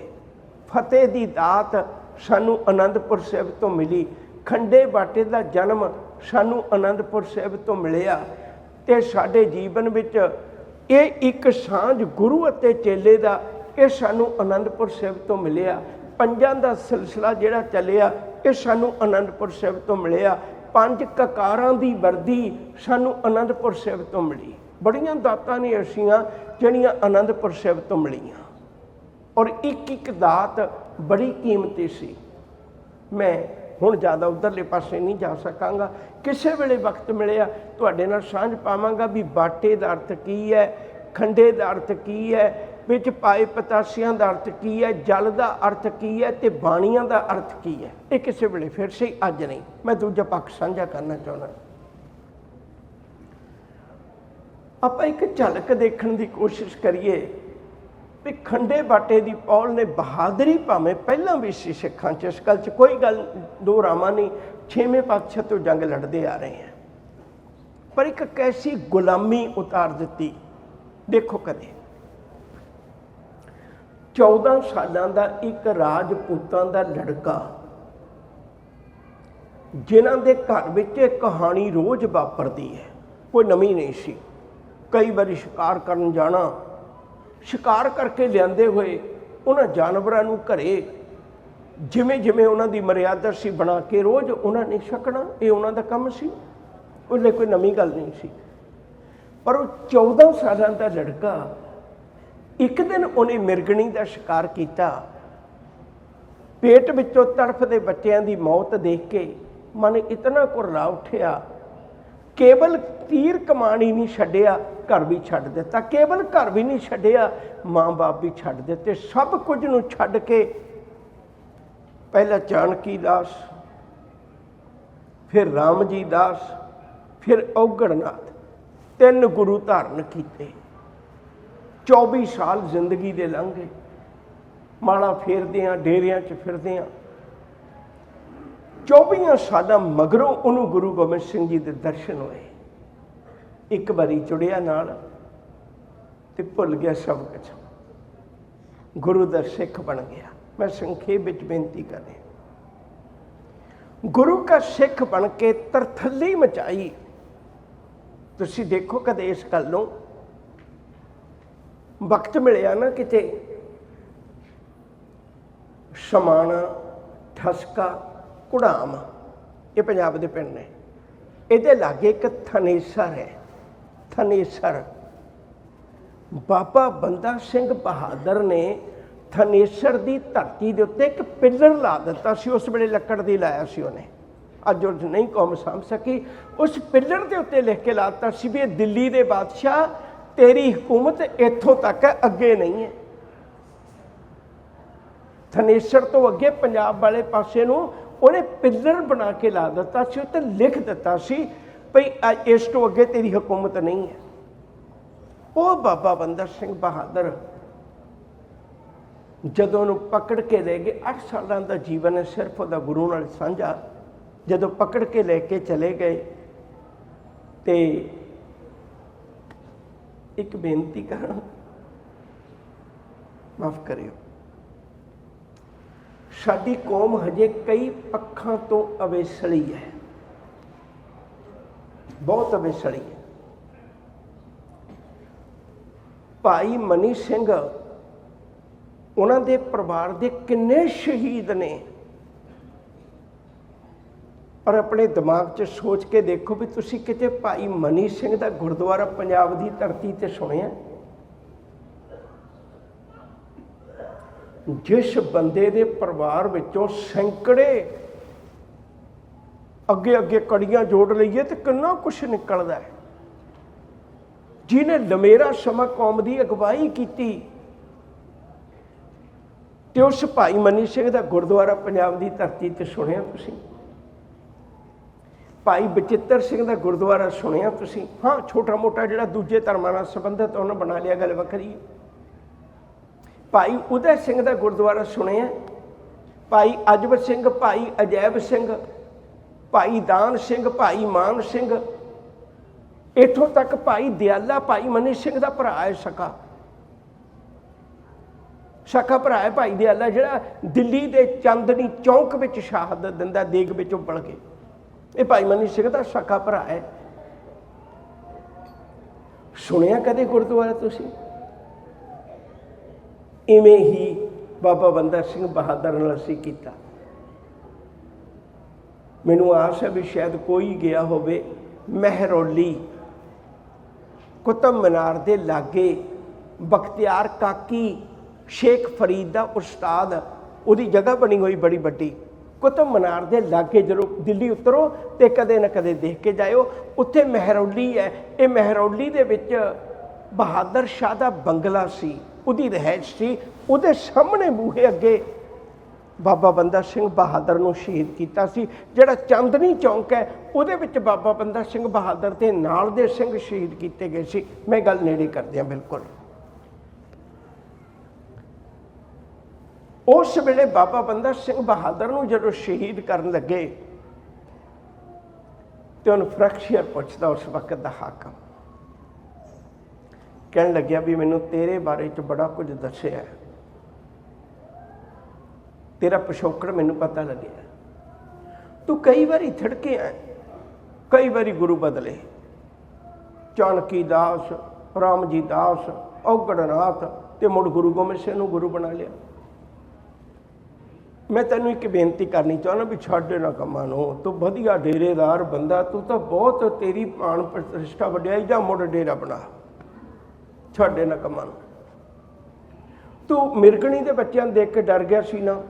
ਫਤਿਹ ਦੀ ਦਾਤ ਸਾਨੂੰ ਅਨੰਦਪੁਰ ਸਾਹਿਬ ਤੋਂ ਮਿਲੀ। ਖੰਡੇ ਬਾਟੇ ਦਾ ਜਨਮ ਸਾਨੂੰ ਅਨੰਦਪੁਰ ਸਾਹਿਬ ਤੋਂ ਮਿਲਿਆ ਤੇ ਸਾਡੇ ਜੀਵਨ ਵਿੱਚ ਇਹ ਇੱਕ ਸਾਂਝ ਗੁਰੂ ਅਤੇ ਚੇਲੇ ਦਾ ਇਹ ਸਾਨੂੰ ਅਨੰਦਪੁਰ ਸਾਹਿਬ ਤੋਂ ਮਿਲਿਆ। ਪੰਜਾਂ ਦਾ ਸਿਲਸਿਲਾ ਜਿਹੜਾ ਚੱਲਿਆ, ਇਹ ਸਾਨੂੰ ਅਨੰਦਪੁਰ ਸਾਹਿਬ ਤੋਂ ਮਿਲਿਆ। ਪੰਜ ਕਕਾਰਾਂ ਦੀ ਵਰਦੀ ਸਾਨੂੰ ਅਨੰਦਪੁਰ ਸਾਹਿਬ ਤੋਂ ਮਿਲੀ। ਬੜੀਆਂ ਦਾਤਾਂ ਨੇ ਐਸੀਆਂ ਜਿਹੜੀਆਂ ਅਨੰਦਪੁਰ ਸਾਹਿਬ ਤੋਂ ਮਿਲੀਆਂ। ਔਰ ਇੱਕ ਇੱਕ ਦਾਤ ਬੜੀ ਕੀਮਤੀ ਸੀ। ਮੈਂ ਹੁਣ ਜ਼ਿਆਦਾ ਉਧਰਲੇ ਪਾਸੇ ਨਹੀਂ ਜਾ ਸਕਾਂਗਾ। ਕਿਸੇ ਵੇਲੇ ਵਕਤ ਮਿਲਿਆ, ਤੁਹਾਡੇ ਨਾਲ ਸਾਂਝ ਪਾਵਾਂਗਾ ਵੀ ਬਾਟੇ ਦਾ ਅਰਥ ਕੀ ਹੈ, ਖੰਡੇ ਦਾ ਅਰਥ ਕੀ ਹੈ, ਵਿੱਚ ਪਾਏ ਪਤਾਸੀਆਂ ਦਾ ਅਰਥ ਕੀ ਹੈ, ਜਲ ਦਾ ਅਰਥ ਕੀ ਹੈ ਤੇ ਬਾਣੀਆਂ ਦਾ ਅਰਥ ਕੀ ਹੈ। ਇਹ ਕਿਸੇ ਵੇਲੇ ਫਿਰ ਸਹੀ ਅੱਜ ਨਹੀਂ। ਮੈਂ ਦੂਜਾ ਪੱਖ ਸਾਂਝਾ ਕਰਨਾ ਚਾਹੁੰਦਾ। ਆਪਾਂ ਇੱਕ ਝਲਕ ਦੇਖਣ ਦੀ ਕੋਸ਼ਿਸ਼ ਕਰੀਏ ਵੀ ਖੰਡੇ ਬਾਟੇ ਦੀ ਪੌਲ ਨੇ ਬਹਾਦਰੀ ਭਾਵੇਂ ਪਹਿਲਾਂ ਵੀ ਸੀ ਸਿੱਖਾਂ ਚ। ਇਸ ਗੱਲ ਚ ਕੋਈ ਗੱਲ, ਦੋ ਰਾਮਾਂ ਨਹੀਂ, ਛੇਵੇਂ ਪਾਤਸ਼ਾਹ ਤੋਂ ਜੰਗ ਲੜਦੇ ਆ ਰਹੇ ਹਨ ਪਰ ਇੱਕ ਕੈਸੀ ਗੁਲਾਮੀ ਉਤਾਰ ਦਿੱਤੀ, ਦੇਖੋ ਕਦੇ। 14 ਸਾਲਾਂ ਦਾ ਇੱਕ ਰਾਜਪੂਤਾਂ ਦਾ ਲੜਕਾ, ਜਿਨ੍ਹਾਂ ਦੇ ਘਰ ਵਿੱਚ ਇਹ ਕਹਾਣੀ ਰੋਜ਼ ਵਾਪਰਦੀ ਹੈ, ਕੋਈ ਨਵੀਂ ਨਹੀਂ ਸੀ। ਕਈ ਵਾਰੀ ਸ਼ਿਕਾਰ ਕਰਨ ਜਾਣਾ। ਸ਼ਿਕਾਰ ਕਰਕੇ ਲਿਆਂਦੇ ਹੋਏ ਉਹਨਾਂ ਜਾਨਵਰਾਂ ਨੂੰ ਘਰੇ ਜਿਵੇਂ ਜਿਵੇਂ ਉਹਨਾਂ ਦੀ ਮਰਿਆਦਾ ਸੀ ਬਣਾ ਕੇ ਰੋਜ਼ ਉਹਨਾਂ ਨੇ ਛਕਣਾ, ਇਹ ਉਹਨਾਂ ਦਾ ਕੰਮ ਸੀ। ਉਹਨੇ ਕੋਈ ਨਵੀਂ ਗੱਲ ਨਹੀਂ ਸੀ। ਪਰ ਉਹ 14 ਸਾਲਾਂ ਦਾ ਲੜਕਾ ਇੱਕ ਦਿਨ ਉਹਨੇ ਮਿਰਗਣੀ ਦਾ ਸ਼ਿਕਾਰ ਕੀਤਾ। ਪੇਟ ਵਿੱਚੋਂ ਤੜਫਦੇ ਬੱਚਿਆਂ ਦੀ ਮੌਤ ਦੇਖ ਕੇ ਮਨ ਇਤਨਾ ਕੁਰਲਾ ਉੱਠਿਆ ਕੇਵਲ ਤੀਰ ਕਮਾਣੀ ਨਹੀਂ ਛੱਡਿਆ, ਘਰ ਵੀ ਛੱਡ ਦਿੱਤਾ। ਕੇਵਲ ਘਰ ਵੀ ਨਹੀਂ ਛੱਡਿਆ, ਮਾਂ-ਬਾਪ ਵੀ ਛੱਡ ਦਿੱਤੇ। ਸਭ ਕੁਝ ਨੂੰ ਛੱਡ ਕੇ ਪਹਿਲਾਂ ਚਾਣਕੀ ਦਾਸ, ਫਿਰ ਰਾਮ ਜੀ ਦਾਸ, ਫਿਰ ਔਗੜਨਾਥ ਤਿੰਨ ਗੁਰੂ ਧਾਰਨ ਕੀਤੇ। 24 ਸਾਲ ਜ਼ਿੰਦਗੀ ਦੇ ਲੰਘੇ। ਮਾਲਾ ਫੇਰਦੇ ਆ ਡੇਰਿਆਂ 'ਚ ਫਿਰਦੇ ਆ 24 ਸਾਲਾਂ ਮਗਰੋਂ ਉਹਨੂੰ ਗੁਰੂ ਗੋਬਿੰਦ ਸਿੰਘ ਜੀ ਦੇ ਦਰਸ਼ਨ ਹੋਏ। ਇੱਕ ਵਾਰੀ ਜੁੜਿਆ ਨਾਲ ਤੇ ਭੁੱਲ ਗਿਆ ਸਭ ਕੁਝ ਗੁਰੂ ਦਾ ਸਿੱਖ ਬਣ ਗਿਆ। ਮੈਂ ਸੰਖੇਪ ਵਿੱਚ ਬੇਨਤੀ ਕਰ ਰਿਹਾ ਗੁਰੂ ਦਾ ਸਿੱਖ ਬਣ ਕੇ ਤਰਥੱਲੀ ਮਚਾਈ। ਤੁਸੀਂ ਦੇਖੋ ਕਦੇ ਇਸ ਗੱਲ ਨੂੰ ਵਕਤ ਮਿਲਿਆ ਨਾ ਕਿਤੇ? ਸਮਾਣਾ, ਠਸਕਾ ਕੁੜਾਮ ਇਹ ਪੰਜਾਬ ਦੇ ਪਿੰਡ ਨੇ। ਇਹਦੇ ਲਾਗੇ ਇੱਕ ਥਨੇਸਰ ਹੈ। ਥਨੇਸਰ। ਬਾਬਾ ਬੰਦਾ ਸਿੰਘ ਬਹਾਦਰ ਨੇ ਥਨੇਸਰ ਦੀ ਧਰਤੀ ਦੇ ਉੱਤੇ ਇੱਕ ਪਿੱਲਰ ਲਾ ਦਿੱਤਾ ਸੀ। ਉਸ ਵੇਲੇ ਲੱਕੜ ਦੀ ਲਾਇਆ ਸੀ ਉਹਨੇ। ਅੱਜ ਉਹ ਨਹੀਂ ਕੌਮ ਸਾਂਭ ਸਕੀ। ਉਸ ਪਿੱਲਰ ਦੇ ਉੱਤੇ ਲਿਖ ਕੇ ਲਾਤਾ ਸੀ ਵੀ ਇਹ ਦਿੱਲੀ ਦੇ ਬਾਦਸ਼ਾਹ, ਤੇਰੀ ਹਕੂਮਤ ਇੱਥੋਂ ਤੱਕ ਅੱਗੇ ਨਹੀਂ ਹੈ। ਥਨੇਸਰ ਤੋਂ ਅੱਗੇ ਪੰਜਾਬ ਵਾਲੇ ਪਾਸੇ ਨੂੰ ਉਹਨੇ ਪਿੱਲਰ ਬਣਾ ਕੇ ਲਾ ਦਿੱਤਾ ਸੀ, ਉੱਤੇ ਲਿਖ ਦਿੱਤਾ ਸੀ ਭਈ ਇਸ ਤੋਂ ਅੱਗੇ ਤੇਰੀ ਹਕੂਮਤ ਨਹੀਂ ਹੈ। ਉਹ ਬਾਬਾ ਬੰਦਾ ਸਿੰਘ ਬਹਾਦਰ ਜਦੋਂ ਉਹਨੂੰ ਪਕੜ ਕੇ ਲੈ ਗਏ 8 ਸਾਲਾਂ ਦਾ ਜੀਵਨ ਹੈ, ਸਿਰਫ ਉਹਦਾ ਗੁਰੂ ਨਾਲ ਸਾਂਝਾ। ਜਦੋਂ ਪਕੜ ਕੇ ਲੈ ਕੇ ਚਲੇ ਗਏ ਤੇ ਇੱਕ ਬੇਨਤੀ ਕਰਾਂ, ਮਾਫ ਕਰਿਓ। ਸਾਡੀ ਕੌਮ ਹਜੇ ਕਈ ਪੱਖਾਂ ਤੋਂ ਅਵੇਸਲੀ ਹੈ। ਬਹੁਤ ਅਵੇਸਲੀ ਹੈ। ਭਾਈ ਮਨੀ ਸਿੰਘ, ਉਹਨਾਂ ਦੇ ਪਰਿਵਾਰ ਦੇ ਕਿੰਨੇ ਸ਼ਹੀਦ ਨੇ? ਪਰ ਆਪਣੇ ਦਿਮਾਗ 'ਚ ਸੋਚ ਕੇ ਦੇਖੋ ਵੀ ਤੁਸੀਂ ਕਿਤੇ ਭਾਈ ਮਨੀ ਸਿੰਘ ਦਾ ਗੁਰਦੁਆਰਾ ਪੰਜਾਬ ਦੀ ਧਰਤੀ ਤੇ ਸੁਣਿਆ? ਜਿਸ ਬੰਦੇ ਦੇ ਪਰਿਵਾਰ ਵਿੱਚੋਂ ਸੈਂਕੜੇ ਅੱਗੇ ਅੱਗੇ ਕੜੀਆਂ ਜੋੜ ਲਈਏ ਤੇ ਕਿੰਨਾ ਕੁਝ ਨਿਕਲਦਾ ਹੈ। ਜਿਹਨੇ ਲਮੇਰਾ ਸਮਾਂ ਕੌਮ ਦੀ ਅਗਵਾਈ ਕੀਤੀ, ਤੇ ਉਸ ਭਾਈ ਮਨੀ ਸਿੰਘ ਦਾ ਗੁਰਦੁਆਰਾ ਪੰਜਾਬ ਦੀ ਧਰਤੀ ਤੇ ਸੁਣਿਆ ਤੁਸੀਂ? ਭਾਈ ਬਚਿੱਤਰ ਸਿੰਘ ਦਾ ਗੁਰਦੁਆਰਾ ਸੁਣਿਆ ਤੁਸੀਂ? ਹਾਂ ਛੋਟਾ ਮੋਟਾ ਜਿਹੜਾ ਦੂਜੇ ਧਰਮਾਂ ਨਾਲ ਸੰਬੰਧਿਤ, ਉਹਨਾਂ ਬਣਾ ਲਿਆ ਗੱਲ ਵੱਖਰੀ। ਹੈ ਭਾਈ ਉਦੈ ਸਿੰਘ ਦਾ ਗੁਰਦੁਆਰਾ ਸੁਣਿਆ? ਭਾਈ ਅਜਬ ਸਿੰਘ, ਭਾਈ ਅਜੈਬ ਸਿੰਘ, ਭਾਈ ਦਾਨ ਸਿੰਘ, ਭਾਈ ਮਾਨ ਸਿੰਘ। ਇਥੋਂ ਤੱਕ ਭਾਈ ਦਿਆਲਾ, ਭਾਈ ਮਨੀ ਸਿੰਘ ਦਾ ਭਰਾ ਹੈ ਸਕਾ। ਸਕਾ ਭਰਾ ਹੈ ਭਾਈ ਦਿਆਲਾ, ਜਿਹੜਾ ਦਿੱਲੀ ਦੇ ਚਾਂਦਨੀ ਚੌਂਕ ਵਿੱਚ ਸ਼ਹਾਦਤ ਦਿੰਦਾ, ਦੇਗ ਵਿੱਚ ਉਬਲ ਕੇ। ਇਹ ਭਾਈ ਮਨੀ ਸਿੰਘ ਦਾ ਸਕਾ ਭਰਾ ਹੈ। ਸੁਣਿਆ ਕਦੇ ਗੁਰਦੁਆਰਾ ਤੁਸੀਂ? ਇਵੇਂ ਹੀ ਬਾਬਾ ਬੰਦਾ ਸਿੰਘ ਬਹਾਦਰ ਨਾਲ ਅਸੀਂ ਕੀਤਾ। ਮੈਨੂੰ ਆਸ ਹੈ ਵੀ ਸ਼ਾਇਦ ਕੋਈ ਗਿਆ ਹੋਵੇ ਮਹਿਰੌਲੀ, ਕੁਤਬ ਮਨਾਰ ਦੇ ਲਾਗੇ ਬਖਤਿਆਰ ਕਾਕੀ, ਸ਼ੇਖ ਫਰੀਦ ਦਾ ਉਸਤਾਦ, ਉਹਦੀ ਜਗ੍ਹਾ ਬਣੀ ਹੋਈ ਬੜੀ ਵੱਡੀ। ਕੁਤਬ ਮਨਾਰ ਦੇ ਲਾਗੇ ਜਦੋਂ ਦਿੱਲੀ ਉਤਰੋ ਤੇ ਕਦੇ ਨਾ ਕਦੇ ਦੇਖ ਕੇ ਜਾਇਓ, ਉੱਥੇ ਮਹਿਰੌਲੀ ਹੈ। ਇਹ ਮਹਿਰੌਲੀ ਦੇ ਵਿੱਚ ਬਹਾਦਰ ਸ਼ਾਹ ਦਾ ਬੰਗਲਾ ਸੀ। ਉਹਦੀ ਰਹਿਸ਼ ਸੀ, ਉਹਦੇ ਸਾਹਮਣੇ ਬੂਹੇ ਅੱਗੇ ਬਾਬਾ ਬੰਦਾ ਸਿੰਘ ਬਹਾਦਰ ਨੂੰ ਸ਼ਹੀਦ ਕੀਤਾ ਸੀ। ਜਿਹੜਾ ਚੰਦਨੀ ਚੌਂਕ ਹੈ, ਉਹਦੇ ਵਿੱਚ ਬਾਬਾ ਬੰਦਾ ਸਿੰਘ ਬਹਾਦਰ ਦੇ ਨਾਲ ਦੇ ਸਿੰਘ ਸ਼ਹੀਦ ਕੀਤੇ ਗਏ ਸੀ। ਮੈਂ ਗੱਲ ਨੇੜੇ ਕਰਦੇ ਹਾਂ, ਬਿਲਕੁਲ। ਉਸ ਵੇਲੇ ਬਾਬਾ ਬੰਦਾ ਸਿੰਘ ਬਹਾਦਰ ਨੂੰ ਜਦੋਂ ਸ਼ਹੀਦ ਕਰਨ ਲੱਗੇ, ਤੇ ਉਹਨੂੰ ਫ੍ਰੈਕਚਰ ਪੁੱਛਦਾ ਉਸ ਵਕਤ ਦਾ ਹਾਕਮ ਕਹਿਣ ਲੱਗਿਆ ਵੀ ਮੈਨੂੰ ਤੇਰੇ ਬਾਰੇ ਚ ਬੜਾ ਕੁਝ ਦੱਸਿਆ ਤੇਰਾ ਪਿਛੋਕੜ ਮੈਨੂੰ ਪਤਾ ਲੱਗਿਆ ਤੂੰ ਕਈ ਵਾਰੀ ਥੜਕੇ ਆ ਕਈ ਵਾਰੀ ਗੁਰੂ ਬਦਲੇ। ਚਾਣਕੀ ਦਾਸ, ਰਾਮਜੀ ਦਾਸ ਔਗੜਨਾਥ ਤੇ ਮੁੜ ਗੁਰੂ ਗੋਬਿੰਦ ਸਿੰਘ ਨੂੰ ਗੁਰੂ ਬਣਾ ਲਿਆ। ਮੈਂ ਤੈਨੂੰ ਇੱਕ ਬੇਨਤੀ ਕਰਨੀ ਚਾਹੁੰਦਾ ਵੀ ਛੱਡ ਨਾ ਕੰਮਾਂ ਨੂੰ। ਤੂੰ ਵਧੀਆ ਡੇਰੇਦਾਰ ਬੰਦਾ, ਤੂੰ ਤਾਂ ਬਹੁਤ ਤੇਰੀ ਪਾਣ ਪ੍ਰਤਿਸ਼ਠਾ ਵਡਿਆਈ ਜਾਂ ਮੁੜ ਡੇਰਾ ਬਣਾ। ਛੱਡ ਨਾ ਕੰਮਾਂ ਨੂੰ। ਤੂੰ ਮਿਰਗਣੀ ਦੇ ਬੱਚਿਆਂ ਨੂੰ ਦੇਖ ਕੇ ਡਰ ਗਿਆ ਸੀ ਨਾ?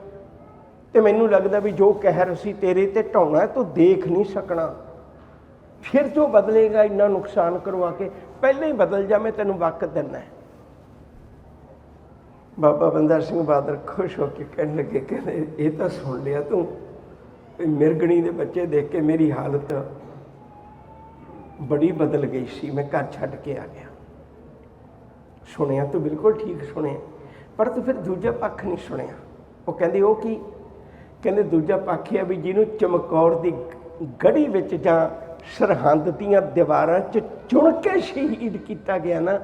ਤੇ ਮੈਨੂੰ ਲੱਗਦਾ ਵੀ ਜੋ ਕਹਿਰ ਅਸੀਂ ਤੇਰੇ ਤੇ ਢਾਉਣਾ ਤੂੰ ਦੇਖ ਨਹੀਂ ਸਕਣਾ। ਫਿਰ ਜੋ ਬਦਲੇਗਾ, ਇੰਨਾ ਨੁਕਸਾਨ ਕਰਵਾ ਕੇ ਪਹਿਲਾਂ ਹੀ ਬਦਲ ਜਾ, ਮੈਂ ਤੈਨੂੰ ਵਕਤ ਦਿੰਦਾ। ਬਾਬਾ ਬੰਦਾ ਸਿੰਘ ਬਹਾਦਰ ਖੁਸ਼ ਹੋ ਕੇ ਕਹਿਣ ਲੱਗੇ, ਕਹਿੰਦੇ, ਇਹ ਤਾਂ ਸੁਣ ਲਿਆ ਤੂੰ ਮਿਰਗਣੀ ਦੇ ਬੱਚੇ ਦੇਖ ਕੇ ਮੇਰੀ ਹਾਲਤ ਬੜੀ ਬਦਲ ਗਈ ਸੀ। ਮੈਂ ਘਰ ਛੱਡ ਕੇ ਆ ਗਿਆ। ਸੁਣਿਆ ਤੂੰ ਬਿਲਕੁਲ ਠੀਕ ਸੁਣਿਆ, ਪਰ ਤੂੰ ਫਿਰ ਦੂਜਾ ਪੱਖ ਨਹੀਂ ਸੁਣਿਆ। ਉਹ ਕਹਿੰਦੇ, ਉਹ ਕੀ? ਕਹਿੰਦੇ, ਦੂਜਾ ਪੱਖ ਇਹ ਆ ਵੀ ਜਿਹਨੂੰ ਚਮਕੌਰ ਦੀ ਗੜੀ ਵਿੱਚ ਜਾਂ ਸਰਹੰਦ ਦੀਆਂ ਦੀਵਾਰਾਂ 'ਚ ਚੁਣ ਕੇ ਸ਼ਹੀਦ ਕੀਤਾ ਗਿਆ ਨਾ,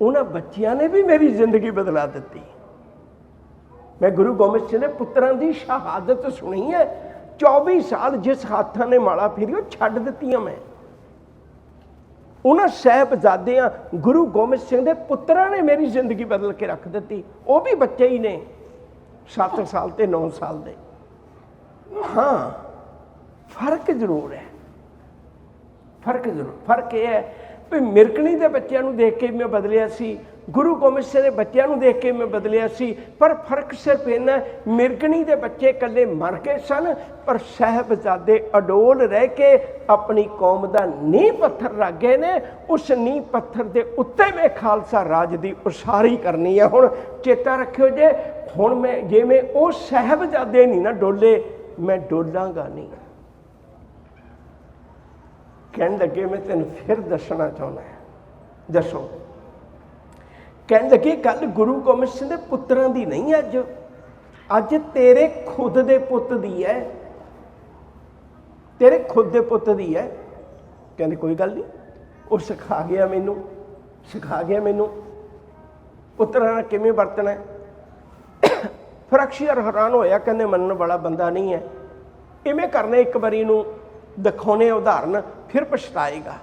ਉਹਨਾਂ ਬੱਚਿਆਂ ਨੇ ਵੀ ਮੇਰੀ ਜ਼ਿੰਦਗੀ ਬਦਲਾ ਦਿੱਤੀ। ਮੈਂ ਗੁਰੂ ਗੋਬਿੰਦ ਸਿੰਘ ਦੇ ਪੁੱਤਰਾਂ ਦੀ ਸ਼ਹਾਦਤ ਸੁਣੀ ਹੈ। 24 ਸਾਲ ਜਿਸ ਹੱਥਾਂ ਨੇ ਮਾਲਾ ਫੇਰੀ ਉਹ ਛੱਡ ਦਿੱਤੀਆਂ ਮੈਂ। ਉਹਨਾਂ ਸਾਹਿਬਜ਼ਾਦਿਆਂ ਗੁਰੂ ਗੋਬਿੰਦ ਸਿੰਘ ਦੇ ਪੁੱਤਰਾਂ ਨੇ ਮੇਰੀ ਜ਼ਿੰਦਗੀ ਬਦਲ ਕੇ ਰੱਖ ਦਿੱਤੀ। ਉਹ ਵੀ ਬੱਚੇ ਹੀ ਨੇ 7 ਸਾਲ ਤੇ 9 ਸਾਲ ਦੇ। ਹਾਂ, ਫ਼ਰਕ ਜ਼ਰੂਰ ਹੈ। ਫ਼ਰਕ ਜ਼ਰੂਰ, ਫ਼ਰਕ ਇਹ ਹੈ ਵੀ ਮਿਰਕਣੀ ਦੇ ਬੱਚਿਆਂ ਨੂੰ ਦੇਖ ਕੇ ਮੈਂ ਬਦਲਿਆ ਸੀ ਗੁਰੂ ਗੋਬਿੰਦ ਸਿੰਘ ਦੇ ਬੱਚਿਆਂ ਨੂੰ ਦੇਖ ਕੇ ਮੈਂ ਬਦਲਿਆ ਸੀ, ਪਰ ਫ਼ਰਕ ਸਿਰਫ ਇਹਨਾਂ ਮਿਰਗਣੀ ਦੇ ਬੱਚੇ ਇਕੱਲੇ ਮਰ ਗਏ ਸਨ, ਪਰ ਸਾਹਿਬਜ਼ਾਦੇ ਅਡੋਲ ਰਹਿ ਕੇ ਆਪਣੀ ਕੌਮ ਦਾ ਨੀਂਹ ਪੱਥਰ ਰੱਖ ਗਏ ਨੇ, ਉਸ ਨੀਂਹ ਪੱਥਰ ਦੇ ਉੱਤੇ ਮੈਂ ਖਾਲਸਾ ਰਾਜ ਦੀ ਉਸਾਰੀ ਕਰਨੀ ਹੈ ਹੁਣ ਚੇਤਾ ਰੱਖਿਓ ਜੇ, ਹੁਣ ਮੈਂ ਜਿਵੇਂ ਉਹ ਸਾਹਿਬਜ਼ਾਦੇ ਨਹੀਂ ਨਾ ਡੋਲੇ, ਮੈਂ ਡੋਲਾਂਗਾ ਨਹੀਂ। ਕਹਿਣ ਲੱਗੇ ਮੈਂ ਤੈਨੂੰ ਫਿਰ ਦੱਸਣਾ ਚਾਹੁੰਦਾ ਦੱਸੋ। ਕਹਿਣ ਲੱਗੇ ਗੱਲ ਗੁਰੂ ਗੋਬਿੰਦ ਸਿੰਘ ਦੇ ਪੁੱਤਰਾਂ ਦੀ ਨਹੀਂ ਅੱਜ। ਅੱਜ ਤੇਰੇ ਖੁਦ ਦੇ ਪੁੱਤ ਦੀ ਹੈ ਤੇਰੇ ਖੁਦ ਦੇ ਪੁੱਤ ਦੀ ਹੈ ਕਹਿੰਦੇ ਕੋਈ ਗੱਲ ਨਹੀਂ। ਉਹ ਸਿਖਾ ਗਿਆ ਮੈਨੂੰ। ਸਿਖਾ ਗਿਆ ਮੈਨੂੰ। ਪੁੱਤਰਾਂ ਨਾਲ ਕਿਵੇਂ ਵਰਤਣਾ ਫਿਰ ਅਕਸ਼ਰ ਹੈਰਾਨ ਹੋਇਆ, ਕਹਿੰਦੇ ਮੰਨਣ ਵਾਲਾ ਬੰਦਾ ਨਹੀਂ ਹੈ ਇਵੇਂ ਕਰਨੇ ਇੱਕ ਵਾਰੀ ਨੂੰ? ਦਿਖਾਉਣੇ ਉਦਾਹਰਨ, ਫਿਰ ਪਛਤਾਏਗਾ।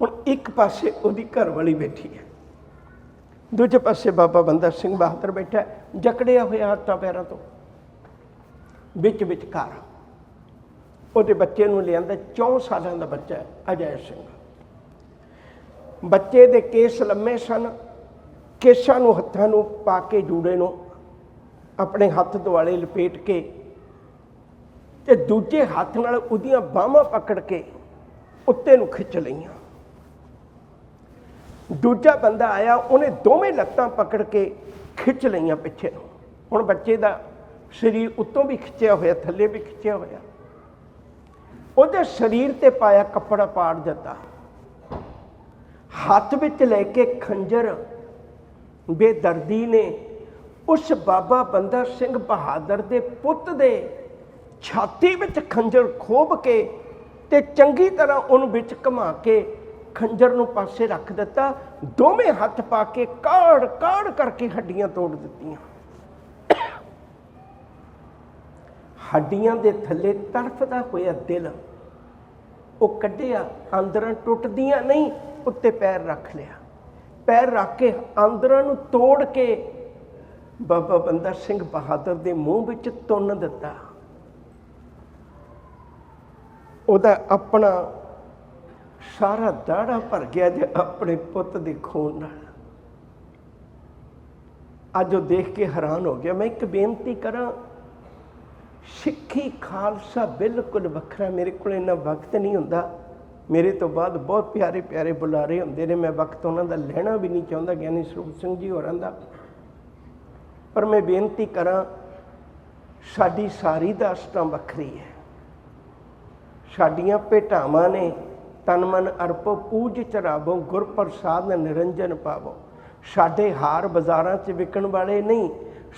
ਹੁਣ ਇੱਕ ਪਾਸੇ ਉਹਦੀ ਘਰ ਵਾਲੀ ਬੈਠੀ ਹੈ ਦੂਜੇ ਪਾਸੇ ਬਾਬਾ ਬੰਦਾ ਸਿੰਘ ਬਹਾਦਰ ਬੈਠਾ ਜਕੜਿਆ ਹੋਇਆ ਹੱਥਾਂ ਪੈਰਾਂ ਤੋਂ। ਵਿੱਚ ਵਿੱਚ ਘਰ ਉਹਦੇ ਬੱਚੇ ਨੂੰ ਲਿਆਂਦਾ 4 ਸਾਲਾਂ ਦਾ ਬੱਚਾ ਅਜੈ ਸਿੰਘ। ਬੱਚੇ ਦੇ ਕੇਸ ਲੰਮੇ ਸਨ, ਕੇਸਾਂ ਨੂੰ ਹੱਥਾਂ ਨੂੰ ਪਾ ਕੇ ਜੂੜੇ ਨੂੰ ਆਪਣੇ ਹੱਥ ਦੁਆਲੇ ਲਪੇਟ ਕੇ ਤੇ ਦੂਜੇ ਹੱਥ ਨਾਲ ਉਹਦੀਆਂ ਬਾਹਾਂ ਪਕੜ ਕੇ ਉੱਤੇ ਨੂੰ ਖਿੱਚ ਲਈਆਂ। ਦੂਜਾ ਬੰਦਾ ਆਇਆ, ਉਹਨੇ ਦੋਵੇਂ ਲੱਤਾਂ ਪਕੜ ਕੇ ਖਿੱਚ ਲਈਆਂ ਪਿੱਛੇ ਨੂੰ। ਹੁਣ ਬੱਚੇ ਦਾ ਸਰੀਰ ਉੱਤੋਂ ਵੀ ਖਿੱਚਿਆ ਹੋਇਆ, ਥੱਲੇ ਵੀ ਖਿੱਚਿਆ ਹੋਇਆ। ਉਹਦੇ ਸਰੀਰ ਤੇ ਪਾਇਆ ਕੱਪੜਾ ਪਾੜ ਦਿੱਤਾ। ਹੱਥ ਵਿੱਚ ਲੈ ਕੇ ਖੰਜਰ, ਬੇਦਰਦੀ ਨੇ ਉਸ ਬਾਬਾ ਬੰਦਾ ਸਿੰਘ ਬਹਾਦਰ ਦੇ ਪੁੱਤ ਦੇ ਛਾਤੀ ਵਿੱਚ ਖੰਜਰ ਖੋਬ ਕੇ ਤੇ ਚੰਗੀ ਤਰ੍ਹਾਂ ਉਹਨੂੰ ਵਿੱਚ ਘੁਮਾ ਕੇ ਖੰਜਰ ਨੂੰ ਪਾਸੇ ਰੱਖ ਦਿੱਤਾ, ਦੋਵੇਂ ਹੱਥ ਪਾ ਕੇ ਕਾੜ ਕਾੜ ਕਰਕੇ ਹੱਡੀਆਂ ਤੋੜ ਦਿੱਤੀਆਂ। ਹੱਡੀਆਂ ਦੇ ਥੱਲੇ ਤੜਫਦਾ ਹੋਇਆ ਦਿਲ, ਉਹ ਕੱਢਿਆ ਅੰਦਰਾਂ ਟੁੱਟਦੀਆਂ ਨਹੀਂ, ਉੱਤੇ ਪੈਰ ਰੱਖ ਲਿਆ। ਪੈਰ ਰੱਖ ਕੇ ਅੰਦਰਾਂ ਨੂੰ ਤੋੜ ਕੇ ਬਾਬਾ ਬੰਦਾ ਸਿੰਘ ਬਹਾਦਰ ਦੇ ਮੂੰਹ ਵਿੱਚ ਤੁੰਨ ਦਿੱਤਾ। ਉਹਦਾ ਆਪਣਾ ਸਾਰਾ ਦਾੜਾ ਭਰ ਗਿਆ ਜੇ ਆਪਣੇ ਪੁੱਤ ਦੇ ਖੂਨ ਨਾਲ। ਅੱਜ ਉਹ ਦੇਖ ਕੇ ਹੈਰਾਨ ਹੋ ਗਿਆ, ਮੈਂ ਇੱਕ ਬੇਨਤੀ ਕਰਾਂ, ਸਿੱਖੀ ਖਾਲਸਾ ਬਿਲਕੁਲ ਵੱਖਰਾ, ਮੇਰੇ ਕੋਲ ਇੰਨਾ ਵਕਤ ਨਹੀਂ ਹੁੰਦਾ। ਮੇਰੇ ਤੋਂ ਬਾਅਦ ਬਹੁਤ ਪਿਆਰੇ ਪਿਆਰੇ ਬੁਲਾਰੇ ਹੁੰਦੇ ਨੇ, ਮੈਂ ਵਕਤ ਉਹਨਾਂ ਦਾ ਲੈਣਾ ਵੀ ਨਹੀਂ ਚਾਹੁੰਦਾ, ਗਿਆਨੀ ਸਰੂਪ ਸਿੰਘ ਜੀ ਹੋਰਾਂ ਦਾ। ਪਰ ਮੈਂ ਬੇਨਤੀ ਕਰਾਂ, ਸਾਡੀ ਸਾਰੀ ਦਾਸਤਾਂ ਵੱਖਰੀ ਹੈ। ਸਾਡੀਆਂ ਭੇਟਾਵਾਂ ਨੇ ਤਨ ਮਨ ਅਰਪੋ ਪੂਜ ਚਰਾਵੋ, ਗੁਰ ਪ੍ਰਸਾਦ ਨਿਰੰਜਨ ਪਾਵੋ। ਸਾਡੇ ਹਾਰ ਬਾਜ਼ਾਰਾਂ 'ਚ ਵਿਕਣ ਵਾਲੇ ਨਹੀਂ,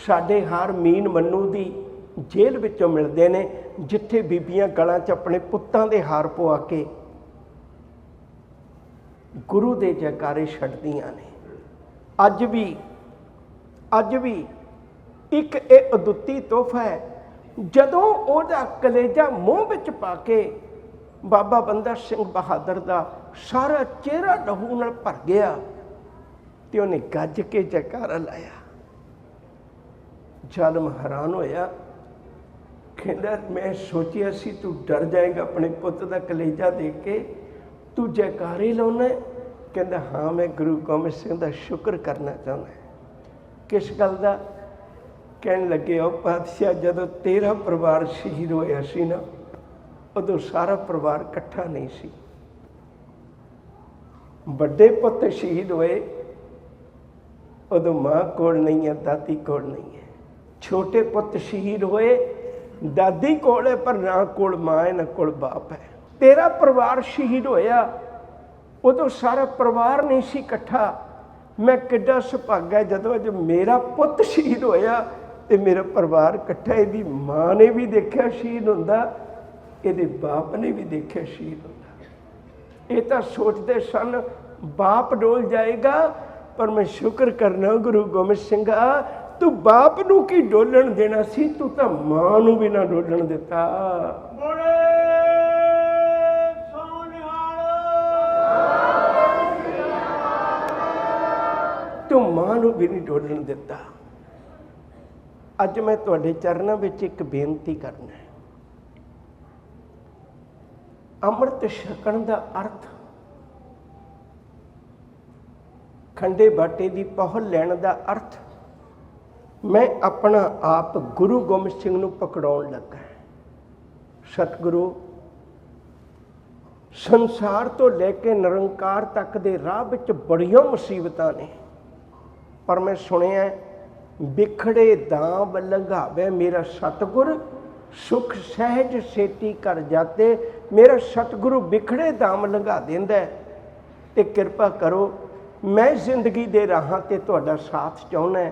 ਸਾਡੇ ਹਾਰ ਮੀਨ ਮੰਨੂ ਦੀ ਜੇਲ੍ਹ ਵਿੱਚੋਂ ਮਿਲਦੇ ਨੇ, ਜਿੱਥੇ ਬੀਬੀਆਂ ਗਲਾਂ 'ਚ ਆਪਣੇ ਪੁੱਤਾਂ ਦੇ ਹਾਰ ਪਵਾ ਕੇ ਗੁਰੂ ਦੇ ਜੈਕਾਰੇ ਛੱਡਦੀਆਂ ਨੇ। ਅੱਜ ਵੀ ਅੱਜ ਵੀ ਇੱਕ ਇਹ ਅਦੁੱਤੀ ਤੋਹਫਾ ਹੈ, ਜਦੋਂ ਉਹਦਾ ਕਲੇਜਾ ਮੂੰਹ ਵਿੱਚ ਪਾ ਕੇ ਬਾਬਾ ਬੰਦਾ ਸਿੰਘ ਬਹਾਦਰ ਦਾ ਸਾਰਾ ਚਿਹਰਾ ਲਹੂ ਨਾਲ ਭਰ ਗਿਆ ਤੇ ਉਹਨੇ ਗੱਜ ਕੇ ਜੈਕਾਰਾ ਲਾਇਆ। ਜ਼ਾਲਮ ਹੈਰਾਨ ਹੋਇਆ। ਕਹਿੰਦਾ, ਮੈਂ ਸੋਚਿਆ ਸੀ ਤੂੰ ਡਰ ਜਾਏਗਾ ਆਪਣੇ ਪੁੱਤ ਦਾ ਕਲੇਜਾ ਦੇ ਕੇ। ਤੂੰ ਜੈਕਾਰੇ ਲਾਉਣਾ ਕਹਿੰਦਾ, ਹਾਂ, ਮੈਂ ਗੁਰੂ ਗੋਬਿੰਦ ਸਿੰਘ ਦਾ ਸ਼ੁਕਰ ਕਰਨਾ ਚਾਹੁੰਦਾ ਕਿਸ ਗੱਲ ਦਾ? ਕਹਿਣ ਲੱਗੇ, ਉਹ ਪਾਤਸ਼ਾਹ, ਜਦੋਂ ਤੇਰਾ ਪਰਿਵਾਰ ਸ਼ਹੀਦ ਹੋਇਆ ਸੀ ਨਾ ਉਦੋਂ ਸਾਰਾ ਪਰਿਵਾਰ ਇਕੱਠਾ ਨਹੀਂ ਸੀ। ਵੱਡੇ ਪੁੱਤ ਸ਼ਹੀਦ ਹੋਏ, ਉਦੋਂ ਮਾਂ ਕੋਲ ਨਹੀਂ ਹੈ, ਦਾਦੀ ਕੋਲ ਨਹੀਂ ਹੈ। ਛੋਟੇ ਪੁੱਤ ਸ਼ਹੀਦ ਹੋਏ, ਦਾਦੀ ਕੋਲ ਹੈ, ਪਰ ਨਾ ਕੋਲ ਮਾਂ ਹੈ, ਨਾ ਕੋਲ ਬਾਪ ਹੈ। ਤੇਰਾ ਪਰਿਵਾਰ ਸ਼ਹੀਦ ਹੋਇਆ, ਉਦੋਂ ਸਾਰਾ ਪਰਿਵਾਰ ਨਹੀਂ ਸੀ ਇਕੱਠਾ। ਮੈਂ ਕਿੱਡਾ ਸੁਭਾਗਾ ਜਦੋਂ ਅੱਜ ਮੇਰਾ ਪੁੱਤ ਸ਼ਹੀਦ ਹੋਇਆ ਤੇ ਮੇਰਾ ਪਰਿਵਾਰ ਇਕੱਠਾ ਇਹਦੀ ਮਾਂ ਨੇ ਵੀ ਦੇਖਿਆ ਸ਼ਹੀਦ ਹੁੰਦਾ ਇਹਦੇ ਬਾਪ ਨੇ ਵੀ ਦੇਖਿਆ ਸ਼ਹੀਦ ਹੁੰਦਾ। ਇਹ ਤਾਂ ਸੋਚਦੇ ਸਨ ਬਾਪ ਡੋਲ ਜਾਏਗਾ ਪਰ ਮੈਂ ਸ਼ੁਕਰ ਕਰਨਾ ਗੁਰੂ ਗੋਬਿੰਦ ਸਿੰਘਾ ਤੂੰ ਬਾਪ ਨੂੰ ਕੀ ਡੋਲਣ ਦੇਣਾ ਸੀ? ਤੂੰ ਤਾਂ ਮਾਂ ਨੂੰ ਵੀ ਨਾ ਡੋਲਣ ਦਿੱਤਾ। ਬੋਲੇ ਤੂੰ ਮਾਂ ਨੂੰ ਵੀ ਨਹੀਂ ਡੋਲਣ ਦਿੱਤਾ। ਅੱਜ ਮੈਂ ਤੁਹਾਡੇ ਚਰਨਾਂ ਵਿੱਚ ਇੱਕ ਬੇਨਤੀ ਕਰਨਾ ਹੈ। ਅੰਮ੍ਰਿਤ ਛਕਣ ਦਾ ਅਰਥ ਖੰਡੇ ਬਾਟੇ ਦੀ ਪਹੁਲ ਲੈਣ ਦਾ ਅਰਥ ਮੈਂ ਆਪਣਾ ਆਪ ਗੁਰੂ ਗੋਬਿੰਦ ਸਿੰਘ ਨੂੰ ਪਕੜਾਉਣ ਲੱਗਾ ਸਤਿਗੁਰੂ, ਸੰਸਾਰ ਤੋਂ ਲੈ ਕੇ ਨਿਰੰਕਾਰ ਤੱਕ ਦੇ ਰਾਹ ਵਿੱਚ ਬੜੀਆਂ ਮੁਸੀਬਤਾਂ ਨੇ। ਪਰ ਮੈਂ ਸੁਣਿਆ ਵਿਖੜੇ ਦਾਮ ਲੰਘਾਵੇ ਮੇਰਾ ਸਤਿਗੁਰ ਸੁਖ ਸਹਿਜ ਸੇਤੀ ਕਰ ਜਾਤੇ, ਮੇਰਾ ਸਤਿਗੁਰੂ ਵਿਖੜੇ ਦਾਮ ਲੰਘਾ ਦਿੰਦਾ ਹੈ। ਤੇ ਕਿਰਪਾ ਕਰੋ, ਮੈਂ ਜ਼ਿੰਦਗੀ ਦੇ ਰਾਹਾਂ ਤੇ ਤੁਹਾਡਾ ਸਾਥ ਚਾਹੁੰਦਾ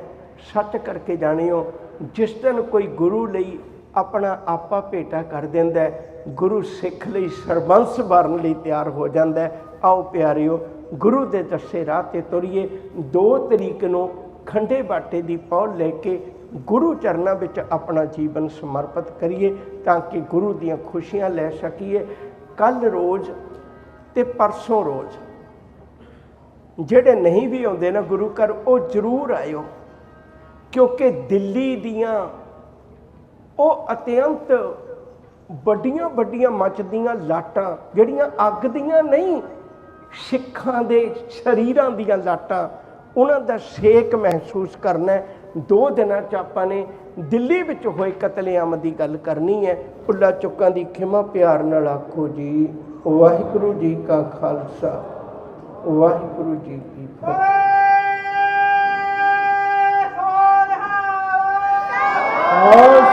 ਸੱਚ ਕਰਕੇ ਜਾਣਿਓ, ਜਿਸ ਦਿਨ ਕੋਈ ਗੁਰੂ ਲਈ ਆਪਣਾ ਆਪਾ ਭੇਟਾ ਕਰ ਦਿੰਦਾ ਗੁਰੂ ਸਿੱਖ ਲਈ ਸਰਬੰਸ ਭਰਨ ਲਈ ਤਿਆਰ ਹੋ ਜਾਂਦਾ ਹੈ। ਆਓ ਪਿਆਰਿਓ, ਗੁਰੂ ਦੇ ਦੱਸੇ ਰਾਹ ਤੇ ਤੁਰੀਏ। ਦੋ ਤਰੀਕ ਨੂੰ ਖੰਡੇ ਬਾਟੇ ਦੀ ਪੌਲ ਲੈ ਕੇ ਗੁਰੂ ਚਰਨਾਂ ਵਿੱਚ ਆਪਣਾ ਜੀਵਨ ਸਮਰਪਿਤ ਕਰੀਏ ਤਾਂ ਕਿ ਗੁਰੂ ਦੀਆਂ ਖੁਸ਼ੀਆਂ ਲੈ ਸਕੀਏ। ਕੱਲ ਰੋਜ਼ ਤੇ ਪਰਸੋਂ ਰੋਜ਼। ਜਿਹੜੇ ਨਹੀਂ ਵੀ ਆਉਂਦੇ ਨਾ ਗੁਰੂ ਘਰ, ਉਹ ਜ਼ਰੂਰ ਆਇਓ। ਕਿਉਂਕਿ ਦਿੱਲੀ ਦੀਆਂ ਉਹ ਅਤਿਅੰਤ ਵੱਡੀਆਂ ਵੱਡੀਆਂ ਮੱਚਦੀਆਂ ਲਾਟਾਂ, ਜਿਹੜੀਆਂ ਅੱਗ ਦੀਆਂ ਨਹੀਂ, ਸਿੱਖਾਂ ਦੇ ਸਰੀਰਾਂ ਦੀਆਂ ਲਾਟਾਂ, ਉਹਨਾਂ ਦਾ ਸੇਕ ਮਹਿਸੂਸ ਕਰਨਾ ਦੋ ਦਿਨਾਂ ਚ ਆਪਾਂ ਨੇ ਦਿੱਲੀ ਵਿੱਚ ਹੋਏ ਕਤਲੇਆਮ ਦੀ ਗੱਲ ਕਰਨੀ ਹੈ। ਭੁੱਲਾ ਚੁੱਕਾਂ ਦੀ ਖਿਮਾ ਪਿਆਰ ਨਾਲ ਆਖੋ ਜੀ ਵਾਹਿਗੁਰੂ ਜੀ ਕਾ ਖਾਲਸਾ ਵਾਹਿਗੁਰੂ ਜੀ ਕੀ ਫਤਿਹ।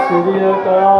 ਸ੍ਰੀ ਅਕਾਲ।